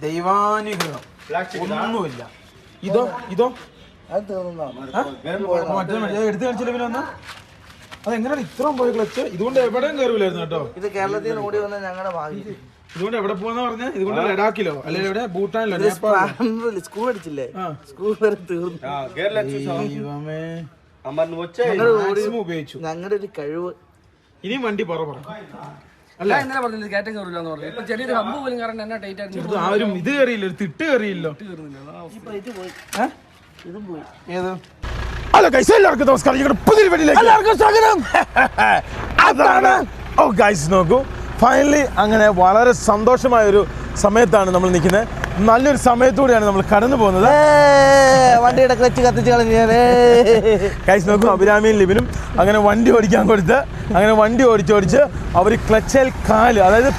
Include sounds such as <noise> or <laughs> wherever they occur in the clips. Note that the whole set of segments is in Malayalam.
ദൈവാനുഗ്രഹം. ഒന്നുമില്ല. ഇതോ ഇതോ? എടുത്തു കാണിച്ചില്ല പിന്നെ ഒന്നാ അതെങ്ങനെയാണ് ഇത്രയും പോയി ക്ലച്ച്? ഇതുകൊണ്ട് എവിടെയും കയറില്ലായിരുന്നു കേട്ടോ. ഇത് കേരളത്തിൽ ഓടി വന്ന ഞങ്ങളുടെ ഭാഗ്യം ഇതുകൊണ്ട് എവിടെ പോവാന്ന് പറഞ്ഞാൽ ഇതുകൊണ്ട് ലഡാക്കിലോ? അല്ലെങ്കിൽ എവിടെ? ഭൂട്ടാനിലോ? സ്കൂൾ അടിച്ചില്ലേ സ്കൂൾ വരെ തീർന്നു. ഉപയോഗിച്ചു. ഞങ്ങളുടെ ഒരു കഴിവ്. ഇനിയും വണ്ടി പറ പറ. ഞാൻ ഇന്നലെ പറഞ്ഞില്ല കയറ്റം കയറില്ല എന്ന് പറഞ്ഞു ഇപ്പൊ ചെറിയൊരു ഹമ്പ് പോലും കാരണം എന്നാ ടൈറ്റ് ആയിരുന്നു? ആരും ഇത് കയറിയില്ല ഒരു തിട്ട് കയറിയില്ലോ. ഇത് പോയി. ഇതും പോയി. ഏത്? ഹലോ ഗൈസ് എല്ലാവർക്കും നമസ്കാരം. ഞങ്ങളുടെ പുതിയൊരു വീട്ടിലേക്ക് എല്ലാവർക്കും സ്വാഗതം. <laughs> അതാണ്. ഓ ഗൈസ് നോക്കൂ. ഫൈനലി അങ്ങനെ വളരെ സന്തോഷമായ ഒരു സമയത്താണ് നമ്മൾ നിൽക്കുന്നത്. നല്ലൊരു സമയത്തൂടെയാണ് നമ്മൾ കടന്നു പോകുന്നത്. വണ്ടിയുടെ ക്ലച്ച് കത്തിച്ച് കളഞ്ഞേ കൈസ് നോക്കൂ അഭിരാമിയും ലിബിനും അങ്ങനെ വണ്ടി ഓടിക്കാൻ കൊടുത്ത് അങ്ങനെ വണ്ടി ഓടിച്ചോടിച്ച് അവർ ക്ലച്ചേൽ കാൽ അതായത്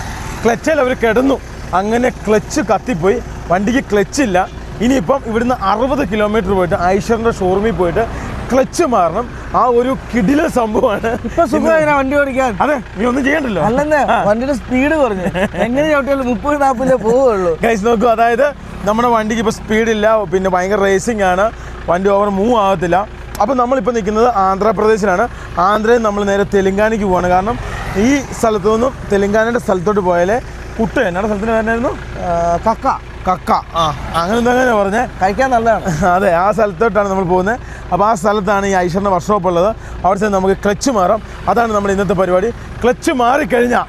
ക്ലച്ചേൽ അവർ കിടന്നു. അങ്ങനെ ക്ലച്ച് കത്തിപ്പോയി. വണ്ടിക്ക് ക്ലച്ചില്ല. ഇനിയിപ്പം ഇവിടുന്ന് അറുപത് കിലോമീറ്റർ പോയിട്ട് ഐശ്വറിന്റെ ഷോറൂമിൽ പോയിട്ട് ക്ലച്ച് മാറണം. ആ ഒരു കിടില സംഭവമാണ്. ഇപ്പൊ സുഖമായി വണ്ടി ഓടിക്കാൻ? അതെ നീ ഒന്നും ചെയ്യണ്ടല്ലോ. അല്ലെന്നേ വണ്ടിയുടെ സ്പീഡ് കുറഞ്ഞു. എങ്ങനെ ചവിട്ടിയാലും മുപ്പത് നാൽപ്പതിലേ പോവുള്ളൂ. ഗൈസ് നോക്കൂ അതായത് നമ്മുടെ വണ്ടിക്ക് ഇപ്പോൾ സ്പീഡില്ല പിന്നെ ഭയങ്കര റേസിംഗ് ആണ്. വണ്ടി ഓവർ മൂവ് ആകത്തില്ല അപ്പോൾ നമ്മളിപ്പോൾ നിൽക്കുന്നത് ആന്ധ്രാപ്രദേശിലാണ്. ആന്ധ്രയിൽ നമ്മൾ നേരെ തെലുങ്കാനയ്ക്ക് പോവാണ്. കാരണം ഈ സ്ഥലത്തു നിന്നും തെലുങ്കാനയുടെ സ്ഥലത്തോട്ട് പോയാലേ കുട്ട എന്നാണ് സ്ഥലത്തിന് വരുന്നായിരുന്നു ആ, കക്ക. കക്ക. ആ. അങ്ങനെ എന്തെങ്കിലും പറഞ്ഞേ? കഴിക്കാൻ നല്ലതാണ്. അതെ ആ സ്ഥലത്തോട്ടാണ് നമ്മൾ പോകുന്നത് അപ്പോൾ ആ സ്ഥലത്താണ് ഈ ഐശ്വറിന്റെ വർക്ക്ഷോപ്പ് ഉള്ളത്. അവിടെ ചെന്ന് നമുക്ക് ക്ലച്ച് മാറാം. അതാണ് നമ്മുടെ ഇന്നത്തെ പരിപാടി. ക്ലച്ച് മാറിക്കഴിഞ്ഞാൽ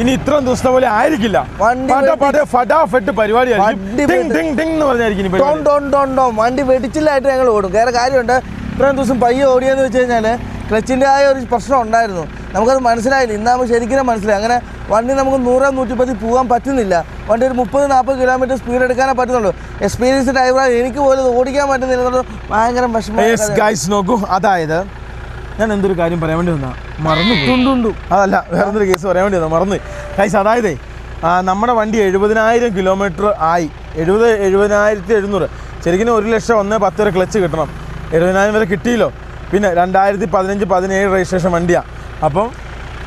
ഇനി ഇത്രയും ദിവസത്തെ പോലെ ആയിരിക്കില്ല. വണ്ടി ഫടാഫെട്ട് വെടിച്ചില്ലായിട്ട് ഞങ്ങൾ ഓടും. വേറെ കാര്യമുണ്ട്. ഇത്രയും ദിവസം പയ്യ ഓടിയെന്ന് വെച്ച് കഴിഞ്ഞാൽ ക്ലച്ചിന്റെ ആയ ഒരു പ്രശ്നം ഉണ്ടായിരുന്നു. നമുക്കത് മനസ്സിലായില്ല. ഇന്നാകുമ്പോൾ ശരിക്കും മനസ്സിലായി. അങ്ങനെ വണ്ടി നമുക്ക് നൂറ് നൂറ്റിപ്പത്തി പോകാൻ പറ്റുന്നില്ല. വണ്ടി ഒരു മുപ്പത് നാൽപ്പത് കിലോമീറ്റർ സ്പീഡ് എടുക്കാനേ പറ്റുന്നുള്ളൂ. എക്സ്പീരിയൻസ് ഡ്രൈവറാണ് എനിക്ക് പോലും ഓടിക്കാൻ പറ്റുന്നില്ല. ഭയങ്കര വിഷമം. നോക്കൂ. അതായത് ഞാൻ എന്തൊരു കാര്യം പറയാൻ വേണ്ടി വന്നാ? മറന്നു അതല്ല വേറെ എന്തൊരു കേസ് പറയാൻ വേണ്ടി വന്നാ? മറന്നു ഗൈസ് അതായതേ നമ്മുടെ വണ്ടി എഴുപതിനായിരം കിലോമീറ്റർ ആയി. എഴുപത് എഴുപതിനായിരത്തി എഴുന്നൂറ് ശരിക്കും ഒരു ലക്ഷം ഒന്ന് പത്ത് വരെ ക്ലച്ച് കിട്ടണം. എഴുപതിനായിരം വരെ കിട്ടിയില്ലോ. പിന്നെ രണ്ടായിരത്തി പതിനഞ്ച് പതിനേഴ് രജിസ്ട്രേഷൻ വണ്ടിയാണ് അപ്പം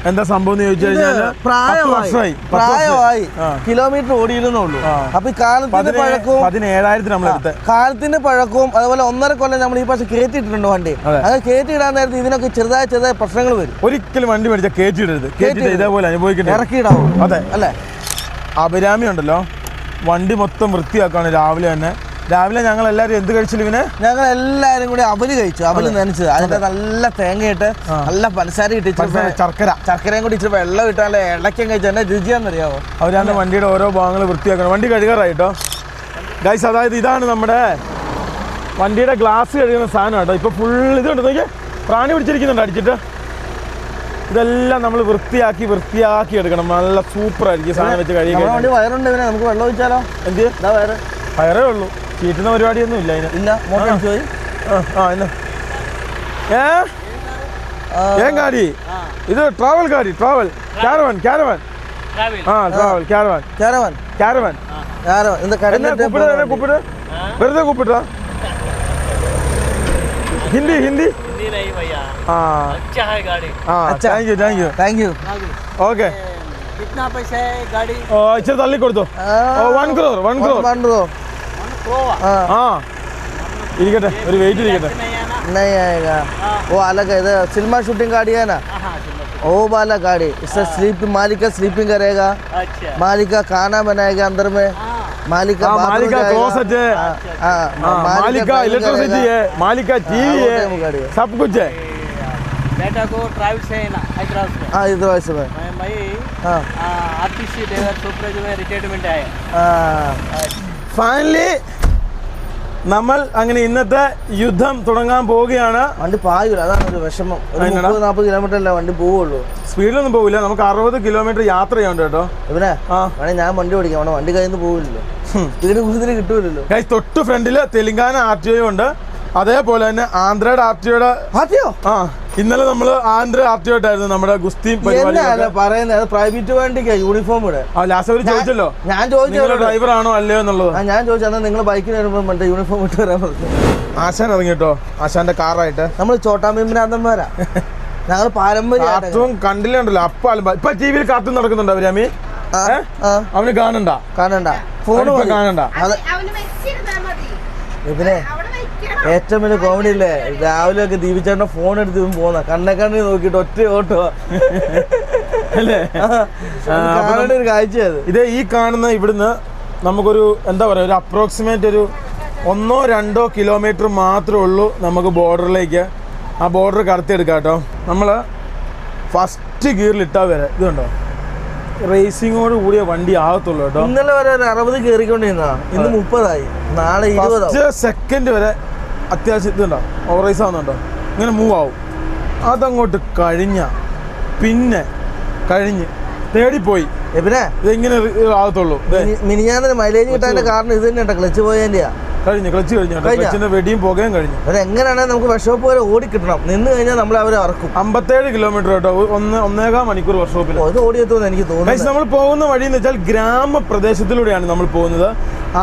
എന്താ സംഭവം എന്ന് ചോദിച്ചു കഴിഞ്ഞാൽ പ്രായമായി. പ്രായമായി. കിലോമീറ്റർ ഓടിയിരുന്നുള്ളൂ. ആ. അപ്പൊ കാലത്തിന്റെ പഴക്കവും പതിനേഴായിരത്തി നമ്മൾ എടുത്ത് കാലത്തിന്റെ പഴക്കവും അതുപോലെ ഒന്നര കൊല്ലം നമ്മൾ ഈ പക്ഷെ കയറ്റിയിട്ടുണ്ട് വണ്ടി? അതെ. കയറ്റിയിടാൻ നേരത്തെ ഇതിനൊക്കെ ചെറുതായ ചെറുതായ പ്രശ്നങ്ങൾ വരും. ഒരിക്കലും വണ്ടി മേടിച്ചാൽ കയറ്റിയിടരുത്. കയറ്റിയിട്ട്. ഇതേപോലെ അനുഭവിക്കേണ്ടി വരും. ഇറക്കിയിടാവും. അതെ. അല്ലേ? അഭിരാമി ഉണ്ടല്ലോ. വണ്ടി മൊത്തം വൃത്തിയാക്കാണ്. രാവിലെ തന്നെ രാവിലെ ഞങ്ങൾ എല്ലാവരും എന്ത് കഴിച്ചില്ല പിന്നെ ഞങ്ങൾ എല്ലാരും കൂടി അവൽ കഴിച്ചു. അവൽ നനച്ചത് അതിന്റെ നല്ല തേങ്ങയിട്ട് നല്ല പഞ്ചസാര ഇട്ട് പഞ്ചസാര, ശർക്കര. ചർക്കരയും കൂടി ഇച്ചിരി വെള്ളം ഇട്ടാലേ ഇടയ്ക്കും കഴിച്ചു എന്നെ രുചിയാന്നറിയാവോ അവരാണ് വണ്ടിയുടെ ഓരോ ഭാഗങ്ങൾ വൃത്തിയാക്കണം. വണ്ടി കഴുകാറായിട്ടോ ഗൈസ് അതായത് ഇതാണ് നമ്മുടെ വണ്ടിയുടെ ഗ്ലാസ് കഴുകുന്ന സാധനം കേട്ടോ ഇപ്പൊ ഫുൾ ഇതുണ്ട് നോക്കിയേ. പ്രാണി പിടിച്ചിരിക്കുന്നുണ്ട് അടിച്ചിട്ട്. ഇതെല്ലാം നമ്മൾ വൃത്തിയാക്കി വൃത്തിയാക്കി എടുക്കണം. നല്ല സൂപ്പർ ആയിരിക്കും ഈ സാധനം വെച്ച്. വണ്ടി വയറുണ്ട് നമുക്ക് വെള്ളം ഒഴിച്ചാലോ? എന്ത്? എന്താ വയറ്. വയറേ ഉള്ളൂ. ചീറ്റുന്ന പരിപാടിയൊന്നും ഇല്ല ഇല്ല മോട്ടർ ആ. ഇല്ല. ഏ? ഏ ഗാഡി? ഇത് ട്രാവൽ ഗാഡി ട്രാവൽ. കാരവൻ കാരവൻ ആ ട്രാവൽ വെറുതെ കൂപ്പിട്ട ഹിന്ദി ഹിന്ദി. ആ. Thank you thank you thank you okay ഇച്ചിരി കൊടുത്തോ one crore one crore one crore ഇരിക്കട്ടെ ഒരു വെയിറ്റ് ഇരിക്കട്ടെ नहीं है ना नहीं आएगा वो अलग है इधर सिनेमा शूटिंग गाड़ी है ना हाँ हाँ चलो वो वाला गाड़ी इससे स्लीप मालिक का स्लीपिंग करेगा अच्छा मालिक का खाना बनाएगा अंदर में हाँ मालिक का हाँ, bathroom मालिक का जाएगा। closet है। हाँ, हाँ, हाँ मालिक मालिक का driving इलेक्ट्रिसिटी करेगा। है मालिक का टीवी वो टाइम गाड़ी है है। सब कुछ है बेटा को ट्रैवल से है ना हैदराबाद में हाँ इधर वैसे में मैं मैं हाँ R T C driver supervisor में रिटायरमेंट आया हाँ ഫൈനലി നമ്മൾ അങ്ങനെ ഇന്നത്തെ യുദ്ധം തുടങ്ങാൻ പോവുകയാണ്. വണ്ടി പായൂല അതാണ് ഒരു വിഷമം. ഒരു നാൽപ്പത് കിലോമീറ്റർ അല്ല വണ്ടി പോവുള്ളൂ. സ്പീഡിലൊന്നും പോവില്ല. നമുക്ക് അറുപത് കിലോമീറ്റർ യാത്ര ചെയ്യണ്ട കേട്ടോ. ഇവനെ ആണെങ്കിൽ വേണേ ഞാൻ വണ്ടി ഓടിക്കാം. അവിടെ വണ്ടി കയ്യിൽ നിന്ന് പോവില്ലല്ലോ സ്പീഡ് കൂടുതൽ കിട്ടൂലല്ലോ. തൊട്ട് ഫ്രണ്ടിൽ തെലുങ്കാന ആർ ടി ഒ ഉണ്ട്. അതേപോലെ തന്നെ ആന്ധ്രയുടെ ആർ ടി ഒയുടെ ഒ ആ. ഇന്നലെ നമ്മൾ ആന്ധ്ര ആയിട്ടായിരുന്നു നമ്മുടെ ഗുസ്തി പറയുന്നത് പ്രൈവറ്റ് വണ്ടിക്കാ യൂണിഫോം ഇവിടെ ആ ലാസ്റ്റ് ചോദിച്ചല്ലോ. ഞാൻ ചോദിച്ചു നിങ്ങൾ ഡ്രൈവർ ആണോ അല്ലയോ എന്നുള്ളത്. ഞാൻ ചോദിച്ചു എന്നാൽ നിങ്ങൾ ബൈക്കിന് വരുമ്പോൾ മറ്റേ യൂണിഫോം ഇട്ട് വരാൻ പറഞ്ഞു. ആശാൻ ഇറങ്ങി കേട്ടോ. ആശാന്റെ കാറായിട്ട്. നമ്മൾ ചോട്ടാമിമ്പിനാന്തന്മാരാ ഞങ്ങൾ പാരമ്പര്യം കണ്ടില്ലുണ്ടല്ലോ അപ്പൊ അലമ്പ ഇപ്പൊ ടി വിയിൽ കാത്തു നടക്കുന്നുണ്ടോ ഏ? അവന് കാണണ്ട. കാണണ്ട. ഫോൺ അവനിപ്പോ കാണണ്ട. അത് ഏറ്റവും വലിയ കോമഡി ഇല്ലേ? രാവിലെ ഒക്കെ ദീപിച്ചേട്ടൻ ഫോൺ എടുത്ത് ഇവൻ പോന്ന കണ്ണെ കണ്ണി നോക്കിയിട്ട് ഒറ്റ ഓട്ടോ. അല്ലേ? കാണേണ്ട ഒരു കാഴ്ചയത് ഇതേ ഇത് ഈ കാണുന്ന ഇവിടുന്ന് നമുക്കൊരു എന്താ പറയുക ഒരു അപ്രോക്സിമേറ്റ് ഒരു ഒന്നോ രണ്ടോ കിലോമീറ്റർ മാത്രമേ ഉള്ളൂ നമുക്ക് ബോർഡറിലേക്ക് ആ ബോർഡർ കടത്തിയെടുക്കാം കേട്ടോ. നമ്മൾ ഫസ്റ്റ് ഗിയറിലിട്ടാൽ വരെ. ഇതുണ്ടോ റേസിങ്ങോട് കൂടിയ വണ്ടി ആകത്തുള്ളൂ കേട്ടോ. ഇന്നലെ വരെ ഒരു അറുപത് കയറിക്കൊണ്ടിരുന്ന ഇന്ന് മുപ്പതായി. നാളെ ഇരുപത് സെക്കൻഡ് വരെ അത്യാവശ്യം ഇതുണ്ടോ? ഓവറൈസ് ആവുന്നുണ്ടോ? ഇങ്ങനെ മൂവ് ആവും. അതങ്ങോട്ട് കഴിഞ്ഞ പിന്നെ കഴിഞ്ഞ് തേടിപ്പോയി. പിന്നെ ഇതെങ്ങനെ ആകത്തുള്ളൂ? മിനിഞ്ഞാന്ന് മൈലേജ് കിട്ടാന്റെ കാരണം ഇത് തന്നെ ക്ലച്ച് പോയതിന്റെയാ കഴിഞ്ഞു ക്ലച്ച് കഴിഞ്ഞു? ക്ലച്ചിന്റെ വെടിയും പുകയും കഴിഞ്ഞു. അതെങ്ങനെയാണെങ്കിൽ നമുക്ക് വർഷോപ്പ് വരെ ഓടി കിട്ടണം? നിന്ന് കഴിഞ്ഞാൽ നമ്മൾ അവരെ ഇറക്കും അമ്പത്തേഴ് കിലോമീറ്റർ കേട്ടോ. ഒന്ന് ഒന്നേകാം മണിക്കൂർ വർഷോപ്പിൽ ഇത് ഓടിയെത്തുമെന്ന് എനിക്ക് തോന്നുന്നു നമ്മൾ പോകുന്ന വഴി എന്ന് വെച്ചാൽ ഗ്രാമപ്രദേശത്തിലൂടെയാണ് നമ്മൾ പോകുന്നത്.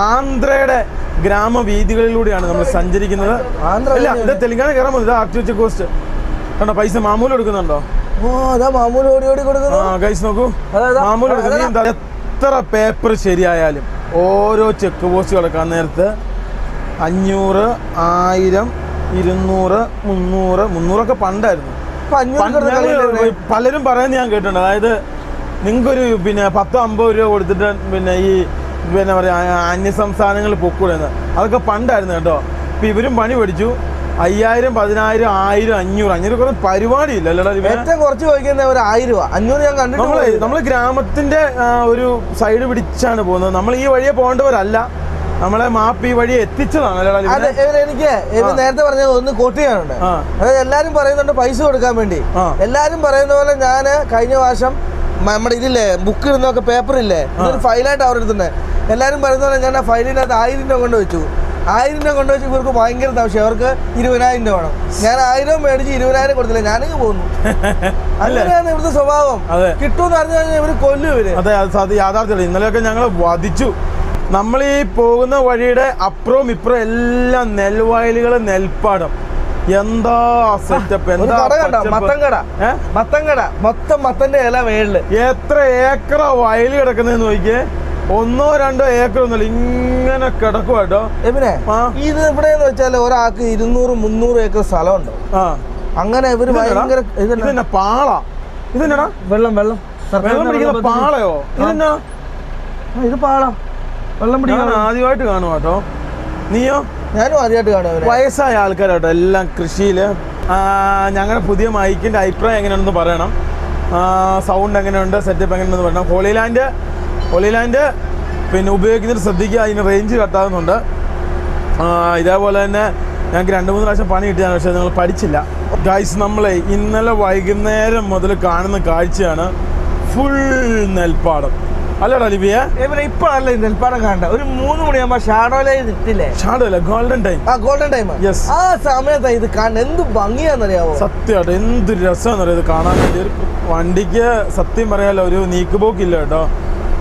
ആന്ധ്രയുടെ ഗ്രാമവീഥികളിലൂടെയാണ് നമ്മൾ സഞ്ചരിക്കുന്നത്. ആന്ധ്ര അല്ല ഇത് തെലുങ്കാന കയറാൻ പോകുന്നത് ആക്ടിവ് ചെക്ക് കോസ്റ്റ് കണ്ടോ പൈസ മാമൂൽ എടുക്കുന്നുണ്ടോ ഓ അതാ മാമൂൽ ഓടി ഓടി ആ കൊടുക്കുന്നു ഗൈസ് നോക്കൂ. അതാ, അതാ. മാമൂൽ എടുക്കുന്നത് നീ എത്ര പേപ്പർ ശരിയായാലും ഓരോ ചെക്ക് പോസ്റ്റ് കിടക്കാൻ നേരത്ത് അഞ്ഞൂറ് ആയിരം ഇരുന്നൂറ് മുന്നൂറ് മുന്നൂറൊക്കെ പണ്ടായിരുന്നു? പലരും പറയുന്നത് ഞാൻ കേട്ടിട്ടുണ്ട്. അതായത് നിങ്ങൾക്കൊരു പിന്നെ പത്തോ അമ്പത് രൂപ കൊടുത്തിട്ട് പിന്നെ ഈ പിന്നെ പറയാ അന്യ സംസ്ഥാനങ്ങളിൽ പൊക്കൂടെന്ന്. അതൊക്കെ പണ്ടായിരുന്നു കേട്ടോ. ഇപ്പൊ ഇവരും പണി പഠിച്ചു. അയ്യായിരം പതിനായിരം ആയിരം അഞ്ഞൂറ് അഞ്ഞൂറ് കുറച്ച് ഇവന് ഏറ്റവും കുറച്ച് ചോദിക്കുന്ന ഒരു ആയിരം രൂപ. അഞ്ഞൂറ് ഞാൻ കണ്ടു നമ്മൾ നമ്മൾ ഗ്രാമത്തിന്റെ ഒരു സൈഡ് പിടിച്ചാണ് പോകുന്നത്. നമ്മൾ ഈ വഴിയെ പോകേണ്ടവരല്ല. നമ്മളെ മാപ്പ് ഈ വഴി എത്തിച്ചതാണ് അതെ? എനിക്ക് നേരത്തെ പറഞ്ഞത് ഒന്ന് കോട്ട് ചെയ്യാനുണ്ട്. അതായത് എല്ലാരും പറയുന്നുണ്ട് പൈസ കൊടുക്കാൻ വേണ്ടി. എല്ലാരും പറയുന്ന പോലെ ഞാൻ കഴിഞ്ഞ വർഷം മ- നമ്മുടെ ഇതില്ലേ ബുക്ക് ഇടുന്നൊക്കെ പേപ്പർ ഇല്ലേ ഇതൊരു ഫയലായിട്ട് അവർ എടുത്തിട്ടുണ്ട്. എല്ലാരും പറയുന്ന പോലെ ഞാൻ ആ ഫയലിനകത്ത് ആയിരം രൂപ കൊണ്ട് വെച്ചു. ആയിരം രൂപ കൊണ്ട് വെച്ച് ഇവർക്ക് ഭയങ്കര താമസം. അവർക്ക് ഇരുപതിനായിരം രൂപ വേണം. ഞാൻ ആയിരം മേടിച്ച് ഇരുപതിനായിരം കൊടുത്തില്ല ഞാനിങ്ങ് പോകുന്നു. <laughs> അങ്ങനെയാണ് ഇവിടുത്തെ സ്വഭാവം. കിട്ടുമെന്ന് അറിഞ്ഞു കഴിഞ്ഞാൽ ഇവർ കൊല്ലും ഇവർ. അതെ യാഥാർത്ഥ്യമാണ് ഇന്നലെയൊക്കെ ഞങ്ങൾ വധിച്ചു. നമ്മൾ ഈ പോകുന്ന വഴിയുടെ അപ്പുറവും ഇപ്പുറവും എല്ലാം നെൽവയലുകൾ നെൽപ്പാടം. എന്താ സെറ്റപ്പ് എന്താ മൊത്തം മത്തന്റെ ഇല വേളിൽ എത്ര ഏക്കറ വയൽ കിടക്കുന്നതെന്ന് നോക്കിയേ? ഒന്നോ രണ്ടോ ഏക്കർ ഒന്നല്ല ഇങ്ങനെ കിടക്കും കേട്ടോ. എബിനെ ആ. ഇത് ഇവിടെ എന്ന് വെച്ചാൽ ഒരാൾക്ക് ഇരുന്നൂറ് മുന്നൂറ് ഏക്കർ സ്ഥലമുണ്ട്. ആ. അങ്ങനെ ഇവർ ഭയങ്കര ഇതെന്നാ? പാള? ഇതെന്നാ വെള്ളം വെള്ളം. വെള്ളം പിടിക്കുന്ന പാളയോ? ഇതെന്നാ? ഇത് പാടാം വെള്ളം ഞാൻ ആദ്യമായിട്ട് കാണും കേട്ടോ നീയോ? ഞാനും ആദ്യമായിട്ട് കാണും വയസ്സായ ആൾക്കാരാട്ടോ എല്ലാം കൃഷിയിൽ ഞങ്ങളുടെ പുതിയ മൈക്കിന്റെ അഭിപ്രായം എങ്ങനെയാണെന്ന് പറയണം. സൗണ്ട് എങ്ങനെയുണ്ട് സെറ്റപ്പ് എങ്ങനെയുണ്ടെന്ന് പറയണം. ഹോളിലാൻഡ് ഹോളിലാൻഡ് പിന്നെ ഉപയോഗിക്കുന്നതിന് ശ്രദ്ധിക്കുക അതിന് റേഞ്ച് കട്ടാകുന്നുണ്ട് ഇതേപോലെ തന്നെ ഞങ്ങൾക്ക് രണ്ട് മൂന്ന് പ്രാവശ്യം പണി കിട്ടിയാണ് പക്ഷേ നിങ്ങൾ പഠിച്ചില്ല. ഗൈസ് നമ്മളെ ഇന്നലെ വൈകുന്നേരം മുതൽ കാണുന്ന കാഴ്ചയാണ് ഫുൾ നെൽപ്പാടം. അല്ലടാ ലിബിയ. ഇവരെ ഇപ്പോഴല്ല നെൽപ്പാടം കാണണ്ട. ഒരു മൂന്ന് മണിയാകുമ്പോ ഷാഡോ ലൈൻ ഷാഡോ അല്ല ഗോൾഡൻ ടൈം. ആ ഗോൾഡൻ ടൈം Yes. ആ സമയത്താ ഇത് കാണുന്നത് എന്ത് ഭംഗിയാന്നറിയാവോ? സത്യമായിട്ട് എന്ത് രസമാണെന്നറിയാം ഇത് കാണാൻ വേണ്ടി. ഒരു വണ്ടിക്ക് സത്യം പറയാലോ ഒരു നീക്കുപോക്കില്ല കേട്ടോ.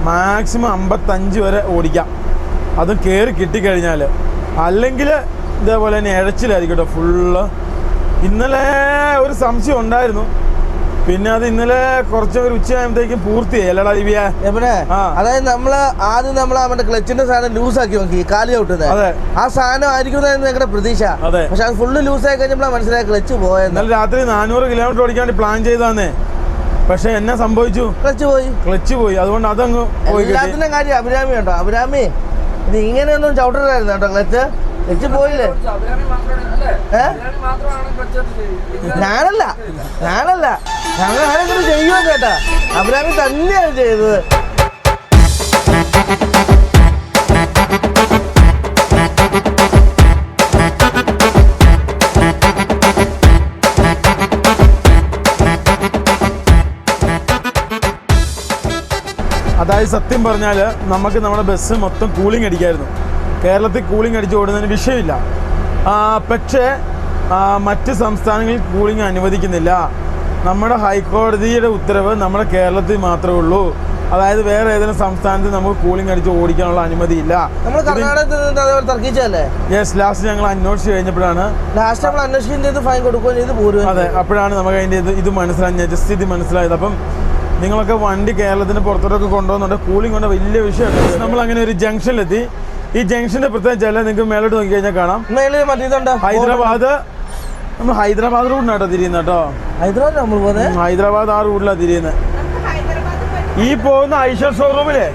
മാക്സിമം അമ്പത്തഞ്ച് വരെ ഓടിക്കാം. അതും കയറി കിട്ടിക്കഴിഞ്ഞാൽ അല്ലെങ്കിൽ ഇതേപോലെ തന്നെ ഇഴച്ചിലായിരിക്കും കേട്ടോ ഫുള്ള് ഇന്നലെ ഒരു സംശയം ഉണ്ടായിരുന്നു. പിന്നെ അത് ഇന്നലെ കുറച്ച് ഒരു ഉച്ചയാകുമ്പോഴത്തേക്കും പൂർത്തിയായി. അല്ലടാ ദിവ്യ. എവിടെ? അതായത് നമ്മൾ ആദ്യം നമ്മൾ അവന്റെ ക്ലച്ചിന്റെ സാധനം ലൂസ് ആക്കി നോക്കി കാലി ഔട്ടുന്നത് അതെ. ആ സാധനം ആയിരിക്കും ഞങ്ങളുടെ പ്രതീക്ഷ. അതെ. പക്ഷെ അത് ഫുള്ള് ലൂസ് ആയി കഴിഞ്ഞപ്പോഴാണ് മനസ്സിലായി ക്ലച്ച് പോയത് രാത്രി നാനൂറ് കിലോമീറ്റർ ഓടിക്കാൻ പ്ലാൻ ചെയ്താന്നേ പക്ഷെ എന്നെ സംഭവിച്ചു? ക്ലച്ച് പോയി. ക്ലച്ച് പോയി. അതുകൊണ്ട് അതങ്ങ് പോയി കിട്ടി. എല്ലാത്തിനും കാര്യം അഭിരാമി കേട്ടോ അഭിരാമി ഇത് ഇങ്ങനെയൊന്നും ചവിട്ടലായിരുന്നു കേട്ടോ ക്ലച്ച്. ക്ലച്ച് പോയില്ലേ? ഞാനല്ല. ഞാനല്ല. ഞങ്ങൾ ആരെങ്കിലും ചെയ്യുമോ ചേട്ടാ? അബ്രാമി തന്നെയാണ് ചെയ്തത്. അതായത് സത്യം പറഞ്ഞാൽ നമുക്ക് നമ്മുടെ ബസ് മൊത്തം കൂളിംഗ് അടിക്കായിരുന്നു. കേരളത്തിൽ കൂളിംഗ് അടിച്ച് ഓടുന്നതിന് വിഷയമില്ല. പക്ഷേ മറ്റ് സംസ്ഥാനങ്ങളിൽ കൂളിംഗ് അനുവദിക്കുന്നില്ല. നമ്മുടെ ഹൈക്കോടതിയുടെ ഉത്തരവ് നമ്മുടെ കേരളത്തിൽ മാത്രമേ ഉള്ളൂ. അതായത് വേറെ ഏതെങ്കിലും സംസ്ഥാനത്ത് നമുക്ക് കൂളിംഗ് അടിച്ച് ഓടിക്കാനുള്ള അനുമതിയില്ല. നമ്മൾ കർണാടകത്തിൽ നിന്ന് അതേപോലെ തർക്കിച്ചല്ലേ യെസ് ലാസ്റ്റ് ഞങ്ങൾ അന്വേഷിച്ച് കഴിഞ്ഞപ്പോഴാണ് ലാസ്റ്റ് നമ്മൾ അന്വേഷിക്കുകയും ചെയ്ത് ഫൈൻ കൊടുക്കുകയും ചെയ്ത് പോരുകയും അതെ അപ്പോഴാണ് നമുക്ക് അതിന്റെ ഇത് ഇത് മനസ്സിലായി ജസ്റ്റ് ഇത് മനസ്സിലായത്. അപ്പം നിങ്ങളൊക്കെ വണ്ടി കേരളത്തിന് പുറത്തോട്ടൊക്കെ കൊണ്ടുപോകുന്നുണ്ട് കൂളിംഗ് കൊണ്ട് വലിയ വിഷയമാണ് നമ്മൾ അങ്ങനെ ഒരു ജംഗ്ഷനിലെത്തി ഈ ജംഗ്ഷന്റെ പ്രത്യേകം ചില നിങ്ങൾക്ക് മേലോട്ട് നോക്കി കഴിഞ്ഞാൽ കാണാം ഹൈദരാബാദ്. നമ്മൾ ഹൈദരാബാദ് റൂട്ടിനാട്ടോ തിരിയുന്നത് കേട്ടോ. ഹൈദരാബാദ് നമ്മൾ പോകുന്നത് ഹൈദരാബാദ് ആ റൂട്ടിലാണ് തിരിയുന്നത് ഈ പോകുന്ന ഐഷർ ഷോറൂമിലെ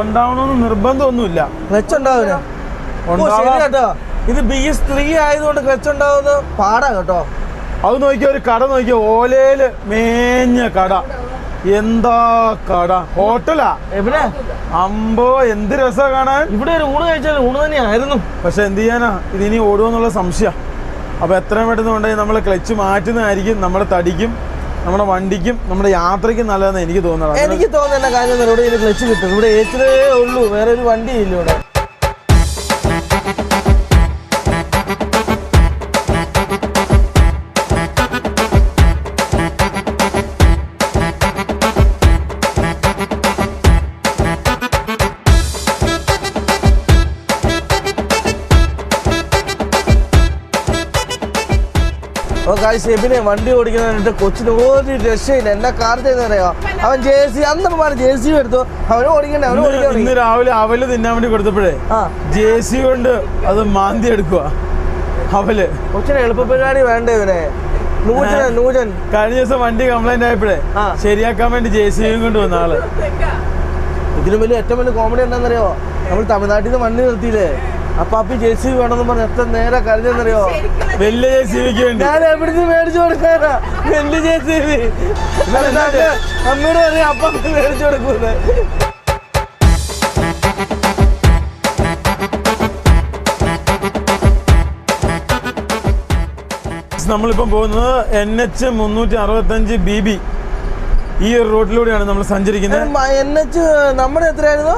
ഉണ്ടാവണമെന്ന് നിർബന്ധമൊന്നുമില്ല. ക്ലച്ച് ഉണ്ടാവില്ല ഇത് ബി എസ് ത്രീ ആയതുകൊണ്ട് ക്ലച്ച് ഉണ്ടാവുന്നത് പാടാ കേട്ടോ. അത് നോക്കിയ ഒരു കട നോക്കിയ ഓലയിൽ മേഞ്ഞ കട. എന്താ കട? ഹോട്ടലാ? എവിടെ? അമ്പോ എന്ത് രസാ കാണാൻ? ഇവിടെ ഒരു ഊണ് കഴിച്ചാൽ ഊണ് തന്നെയായിരുന്നു പക്ഷെ എന്ത് ചെയ്യാനാ? ഇതിനി ഓടുമെന്നുള്ള സംശയ. അപ്പൊ എത്രയും പെട്ടെന്ന് കൊണ്ടുപോയി നമ്മൾ ക്ലച്ച് മാറ്റുന്നതായിരിക്കും നമ്മുടെ തടിക്കും നമ്മുടെ വണ്ടിക്കും നമ്മുടെ യാത്രയ്ക്കും നല്ലതെന്ന് എനിക്ക് തോന്നുന്നത്. എനിക്ക് തോന്നുന്ന കാര്യം ഇവിടെ ക്ലച്ച് കിട്ടും. ഇവിടെ ഏച്ചിലേ ഉള്ളൂ. വേറെ ഒരു വണ്ടി ഇല്ല ഇവിടെ. ഓ കായ് ഷെബിനെ വണ്ടി ഓടിക്കുന്ന കൊച്ചിന് ഒരു രക്ഷയില്ല. എന്റെ കാർ ചെയ്യുന്നറിയോ അവൻ ജെ സി അന്ന് പറഞ്ഞു ജെ സി എടുത്തു. അവന് ഓടിക്കണ്ടേ അവന് ഇന്ന് ഇന്ന് രാവിലെ അവൽ തിന്നാൻ വേണ്ടി കൊടുത്തപ്പോഴേ ജെ സി കൊണ്ട് അത് മാന്തി എടുക്കുക അവൽ. കൊച്ചിന് എളുപ്പ പരിപാടി വേണ്ടേ ഇവനെ? കഴിഞ്ഞ ദിവസം വണ്ടി കംപ്ലൈന്റ് ആയപ്പോഴേ ശരിയാക്കാൻ വേണ്ടി ജെ സി കൊണ്ട് വന്ന ആൾ. ഇതിലും വലിയ ഏറ്റവും വലിയ കോമഡി എന്താണെന്നറിയോ? നമ്മൾ തമിഴ്നാട്ടിൽ നിന്ന് വണ്ടി നിർത്തിയില്ലേ? അപ്പാപ്പി ജെ സി വേണമെന്ന് പറഞ്ഞ എത്ര നേരെ കരുതെന്നറിയോ വലിയ ജെ സി ബിക്ക് വേണ്ടി. ഞാൻ എവിടുന്ന് മേടിച്ചു കൊടുക്കാനാ? വലിയ ജെ സി ബി അമ്മയോട് പറയാം അപ്പൊ മേടിച്ചു കൊടുക്കുന്നത് നമ്മളിപ്പം പോകുന്നത് എൻ എച്ച് മുന്നൂറ്റി അറുപത്തഞ്ച് ബി ബി ഈ ഒരു റൂട്ടിലൂടെയാണ് നമ്മൾ സഞ്ചരിക്കുന്നത്. എൻ എച്ച് നമ്മുടെ എത്രയായിരുന്നു?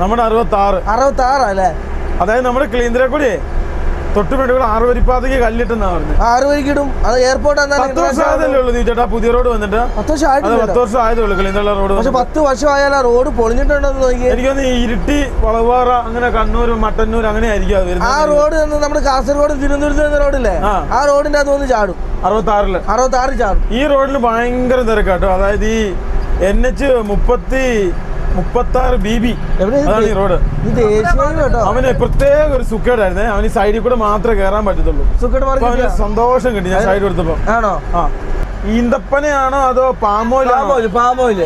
നമ്മുടെ അറുപത്തി ആറ് അറുപത്തി ആറാ അല്ലേ അതായത് നമ്മുടെ ക്ലീന്തരെ കൂടി തൊട്ടുപേട്ടുകൾ ആറ് വരിപ്പാതയ്ക്ക് കല്ലിട്ടെന്നാ പറഞ്ഞു. ആറ് വഴിക്ക് ഇടും അത് എയർപോർട്ട് പത്ത് വർഷം ആയതല്ലേ ഉള്ളൂ നീ ചേട്ടാ പുതിയ റോഡ് വന്നിട്ട്. പത്ത് വർഷം ആയിട്ടില്ല പത്ത് വർഷം ആയതേ ഉള്ളൂ റോഡ് പക്ഷെ. പത്ത് വർഷം ആയാൽ ആ റോഡ് പൊളിഞ്ഞിട്ടുണ്ടെന്ന് നോക്കിയേ. എനിക്ക് ഇരിട്ടി വളവാറ അങ്ങനെ കണ്ണൂർ മട്ടന്നൂർ അങ്ങനെ ആയിരിക്കും അത് ആ റോഡ് നമ്മുടെ കാസർഗോഡ് തിരുവനന്തപുരത്ത് റോഡില്ലേ ആ. റോഡിന്റെ അത് ഒന്ന് ചാടും. അറുപത്തി ആറിൽ അറുപത്തി ആറ് ചാടും. ഈ റോഡിൽ ഭയങ്കര തിരക്കാട്ടോ. അതായത് ഈ എൻ എച്ച് മുപ്പത്തി മുപ്പത്തി ആറ് ബി ബി അതാണ് ഈ റോഡ്. ഇത് അവന് പ്രത്യേക ഒരു സുഖേടായിരുന്നേ അവന് സൈഡിൽ കൂടെ മാത്രമേ കയറാൻ പറ്റത്തുള്ളൂ. അവന് സന്തോഷം കിട്ടി ഞാൻ സൈഡ് കൊടുത്തപ്പോ. ആണോ? ആ. ഈന്തപ്പനയാണോ അതോ പാമോയിലാണോ? Palm oil palm oil.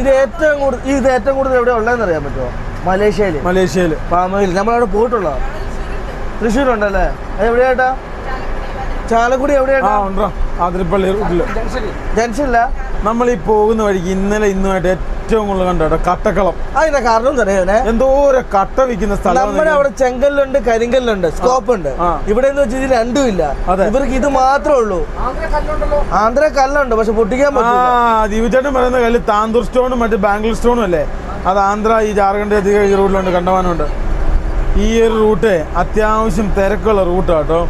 ഇത് ഏറ്റവും കൂടുതൽ ഇത് ഏറ്റവും കൂടുതൽ എവിടെ ഉള്ളതെന്ന് അറിയാൻ പറ്റുമോ? മലേഷ്യയിൽ. മലേഷ്യയിൽ. പാമോയിൽ നമ്മളവിടെ പോയിട്ടുള്ളോ തൃശ്ശൂരുണ്ടല്ലേ? അത് എവിടെയാട്ടാ? ചാലക്കുടി ഉണ്ടോ. ആതിരപ്പള്ളി ജംഗ്ഷനില്ല നമ്മൾ ഈ പോകുന്ന വഴിക്ക് ഇന്നലെ ഇന്നുമായിട്ട് ഏറ്റവും കൂടുതൽ കണ്ടോ കേട്ടോ കട്ടക്കളം. അതിന്റെ കാരണം തന്നെ എന്തോരം കട്ട വിൽക്കുന്ന സ്ഥലം നമ്മുടെ അവിടെ ചെങ്കല്ലുണ്ട് കരിങ്കല്ലുണ്ട് സ്കോപ്പ് ഉണ്ട്. ഇവിടെ എന്ന് വെച്ചാൽ ഇത് രണ്ടും ഇല്ല. അതെ. ഇവർക്ക് ഇത് മാത്രമേ ഉള്ളൂ. ആന്ധ്ര കല്ലുണ്ട് പക്ഷെ പൊട്ടിക്കാൻ പറ്റും പറയുന്ന കല്ല് താന്തൂർ സ്റ്റോണും മറ്റേ ബാംഗ്ലൂർ സ്റ്റോണും അല്ലേ? അത് ആന്ധ്ര ഈ ജാർഖണ്ഡ് അധികം ഈ റൂട്ടിലുണ്ട് കണ്ടവാനുണ്ട് ഈ ഒരു റൂട്ട് അത്യാവശ്യം തിരക്കുള്ള റൂട്ടാണ് കേട്ടോ.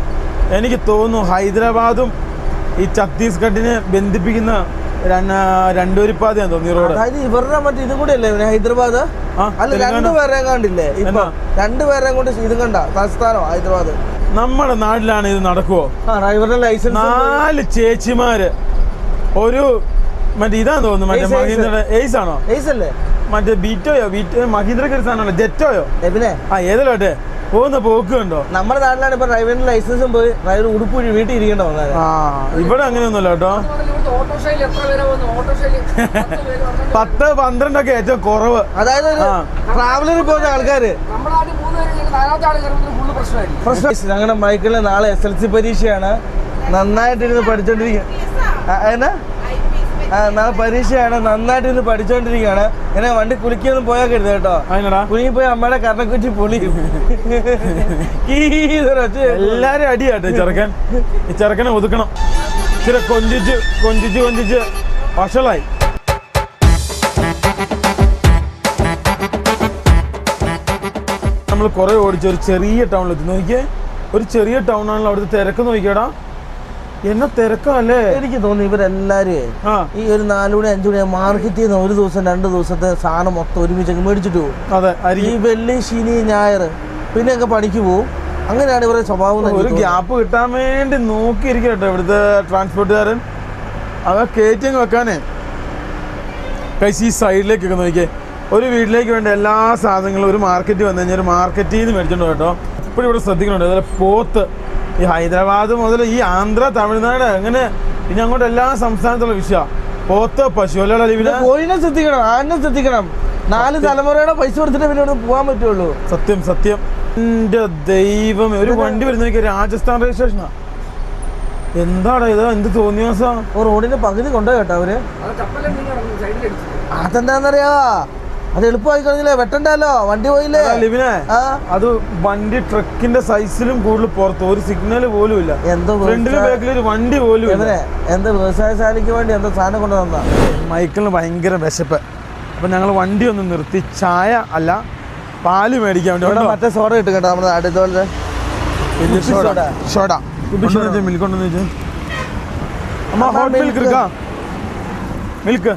എനിക്ക് തോന്നുന്നു ഹൈദരാബാദും ഈ ഛത്തീസ്ഗഡിനെ ബന്ധിപ്പിക്കുന്ന രണ്ട- തോന്നി റോഡ്. അതായത് ഇവരുടെ മറ്റേ ഇതും കൂടെ അല്ലേ ഹൈദരാബാദ്? അല്ല. രണ്ടുപേരെ കണ്ടില്ലേ? ഇപ്പൊ? രണ്ടുപേരെ കൊണ്ട് ഇതും കണ്ട തലസ്ഥാനം ഹൈദരാബാദ്. നമ്മുടെ നാട്ടിലാണ് ഇത് നടക്കുവോ? ആ ഡ്രൈവറുടെ ലൈസൻസ് നാല് ചേച്ചിമാര്. ഒരു മറ്റേ ഇതാന്ന് തോന്നുന്നു മറ്റേ. മഹീന്ദ്രയുടെ എയ്സ് ആണോ? എയ്സ് അല്ലേ? മറ്റേ ബീറ്റോയോ? ബീറ്റോ മഹീന്ദ്ര ഒരു ജെറ്റോയോ? പിന്നെ ആ ഏതല്ലോട്ടെ പോകുന്ന പോക്ക് കണ്ടോ നമ്മുടെ നാട്ടിലാണ് ഇപ്പൊ ഡ്രൈവറിന് ലൈസൻസും പോയി. ഡ്രൈവർ ഉടുപ്പ് വീട്ടിൽ ഇരിക്കേണ്ട വന്നത്. ആ ഇവിടെ അങ്ങനെയൊന്നുമല്ല കേട്ടോ. പത്ത് പന്ത്രണ്ടൊക്കെ ഏറ്റവും കുറവ്. അതായത് ട്രാവലർ ട്രാവലറിൽ പോകുന്ന ആൾക്കാര്. പ്രശ്നം. ഞങ്ങളുടെ മൈക്കിളിൽ നാളെ എസ് എൽ സി പരീക്ഷയാണ്. നന്നായിട്ടിരുന്ന് പഠിച്ചോണ്ടിരിക്കുക എന്നാ? നാളെ പരീക്ഷയാണ്. നന്നായിട്ട് ഇന്ന് പഠിച്ചോണ്ടിരിക്കുകയാണ്. ഇങ്ങനെ വണ്ടി കുളിക്കൊന്നും പോയാൽ കരുത് കേട്ടോ. കുലുങ്ങി പോയി അമ്മയുടെ കർണക്കുറ്റി കേൾക്കും. എല്ലാരും അടിയാട്ടെ ചെറുക്കൻ. ഈ ചെറുക്കനെ ഒതുക്കണം. ഇച്ചിരി കൊഞ്ചിച്ച് കൊഞ്ചിച്ച് കൊഞ്ചിച്ച് വഷളായി. നമ്മൾ കുറെ ഓടിച്ചു ഒരു ചെറിയ ടൗണിലെത്തി. നോക്കിയേ ഒരു ചെറിയ ടൗൺ ആണല്ലോ അവിടുത്തെ തിരക്ക് നോക്കിയടാ. എന്നെ തിരക്കല്ലേ? എനിക്ക് തോന്നി ഇവരെല്ലാരും ഈ ഒരു നാലു മണി അഞ്ചു മണി മാർക്കറ്റിൽ നിന്ന് ഒരു ദിവസം രണ്ട് ദിവസത്തെ സാധനം മൊത്തം ഒരുമിച്ച് മേടിച്ചിട്ട് പോകും. ഈ വെള്ളി ശനി ഞായർ പിന്നെ ഒക്കെ പണിക്ക് പോകും. അങ്ങനെയാണ് ഇവരുടെ സ്വഭാവം ഒരു ഗ്യാപ്പ് കിട്ടാൻ വേണ്ടി നോക്കിയിരിക്കും കേട്ടോ ഇവിടുത്തെ ട്രാൻസ്പോർട്ടുകാരൻ അവ കയറ്റിങ് വെക്കാനേ. കൈസ് ഈ സൈഡിലേക്കൊക്കെ നോക്കിയേ ഒരു വീട്ടിലേക്ക് വേണ്ട എല്ലാ സാധനങ്ങളും ഒരു മാർക്കറ്റിൽ വന്നു കഴിഞ്ഞാൽ ഒരു മാർക്കറ്റിൽ നിന്ന് മേടിച്ചിട്ടുണ്ടോ കേട്ടോ ഇപ്പോഴും ഇവിടെ ശ്രദ്ധിക്കുന്നുണ്ട് അതുപോലെ പോത്ത്. ഈ ഹൈദരാബാദ് മുതൽ ഈ ആന്ധ്ര തമിഴ്നാട് അങ്ങനെ പിന്നെ അങ്ങോട്ട് എല്ലാ സംസ്ഥാനത്തുള്ള വിഷയമാണ് പോത്ത് പശു അല്ലേ കോഴിനെ ശ്രദ്ധിക്കണം ആനെ ശ്രദ്ധിക്കണം. നാല് തലമുറയുടെ പൈസ കൊടുത്തിട്ട് പിന്നെ ഇവിടെ പോകാൻ പറ്റുള്ളൂ. സത്യം സത്യം. എന്റെ ദൈവം ഒരു വണ്ടി വരുന്ന രാജസ്ഥാൻ രജിസ്ട്രേഷനാ എന്താടാ ഇത്? എന്ത് തോന്നിയ ഓ റോഡിന്റെ പകുതി കൊണ്ടുപോയി കേട്ടോ അവർ. അത് അത് എളുപ്പമായി കഴിഞ്ഞില്ലേ വെട്ടണ്ടല്ലോ. വണ്ടി പോയില്ലേ? ലിബിനെ അത് വണ്ടി ട്രക്കിന്റെ സൈസിലും കൂടുതൽ പുറത്ത്. ഒരു സിഗ്നൽ പോലും ഇല്ല. എന്തോ ഫ്രണ്ടിലും ബാക്കിലും ഒരു വണ്ടി പോലും ഇല്ല. എന്താ വ്യവസായശാലയ്ക്ക് വേണ്ടി എന്താ സാധനം കൊണ്ടുവന്ന മൈക്കിളിന് ഭയങ്കര വിശപ്പ്. അപ്പൊ ഞങ്ങൾ വണ്ടി ഒന്ന് നിർത്തി. ചായ അല്ല പാൽ മേടിക്കാൻ വേണ്ടി ഇവിടെ മറ്റേ സോഡ കിട്ടും കേട്ടോ നമ്മുടെ അടുത്തോളത്തെ സോഡ സോഡ. മിൽക്ക് ഉണ്ടെന്ന് വെച്ചാൽ മിൽക്ക്. മിൽക്ക്.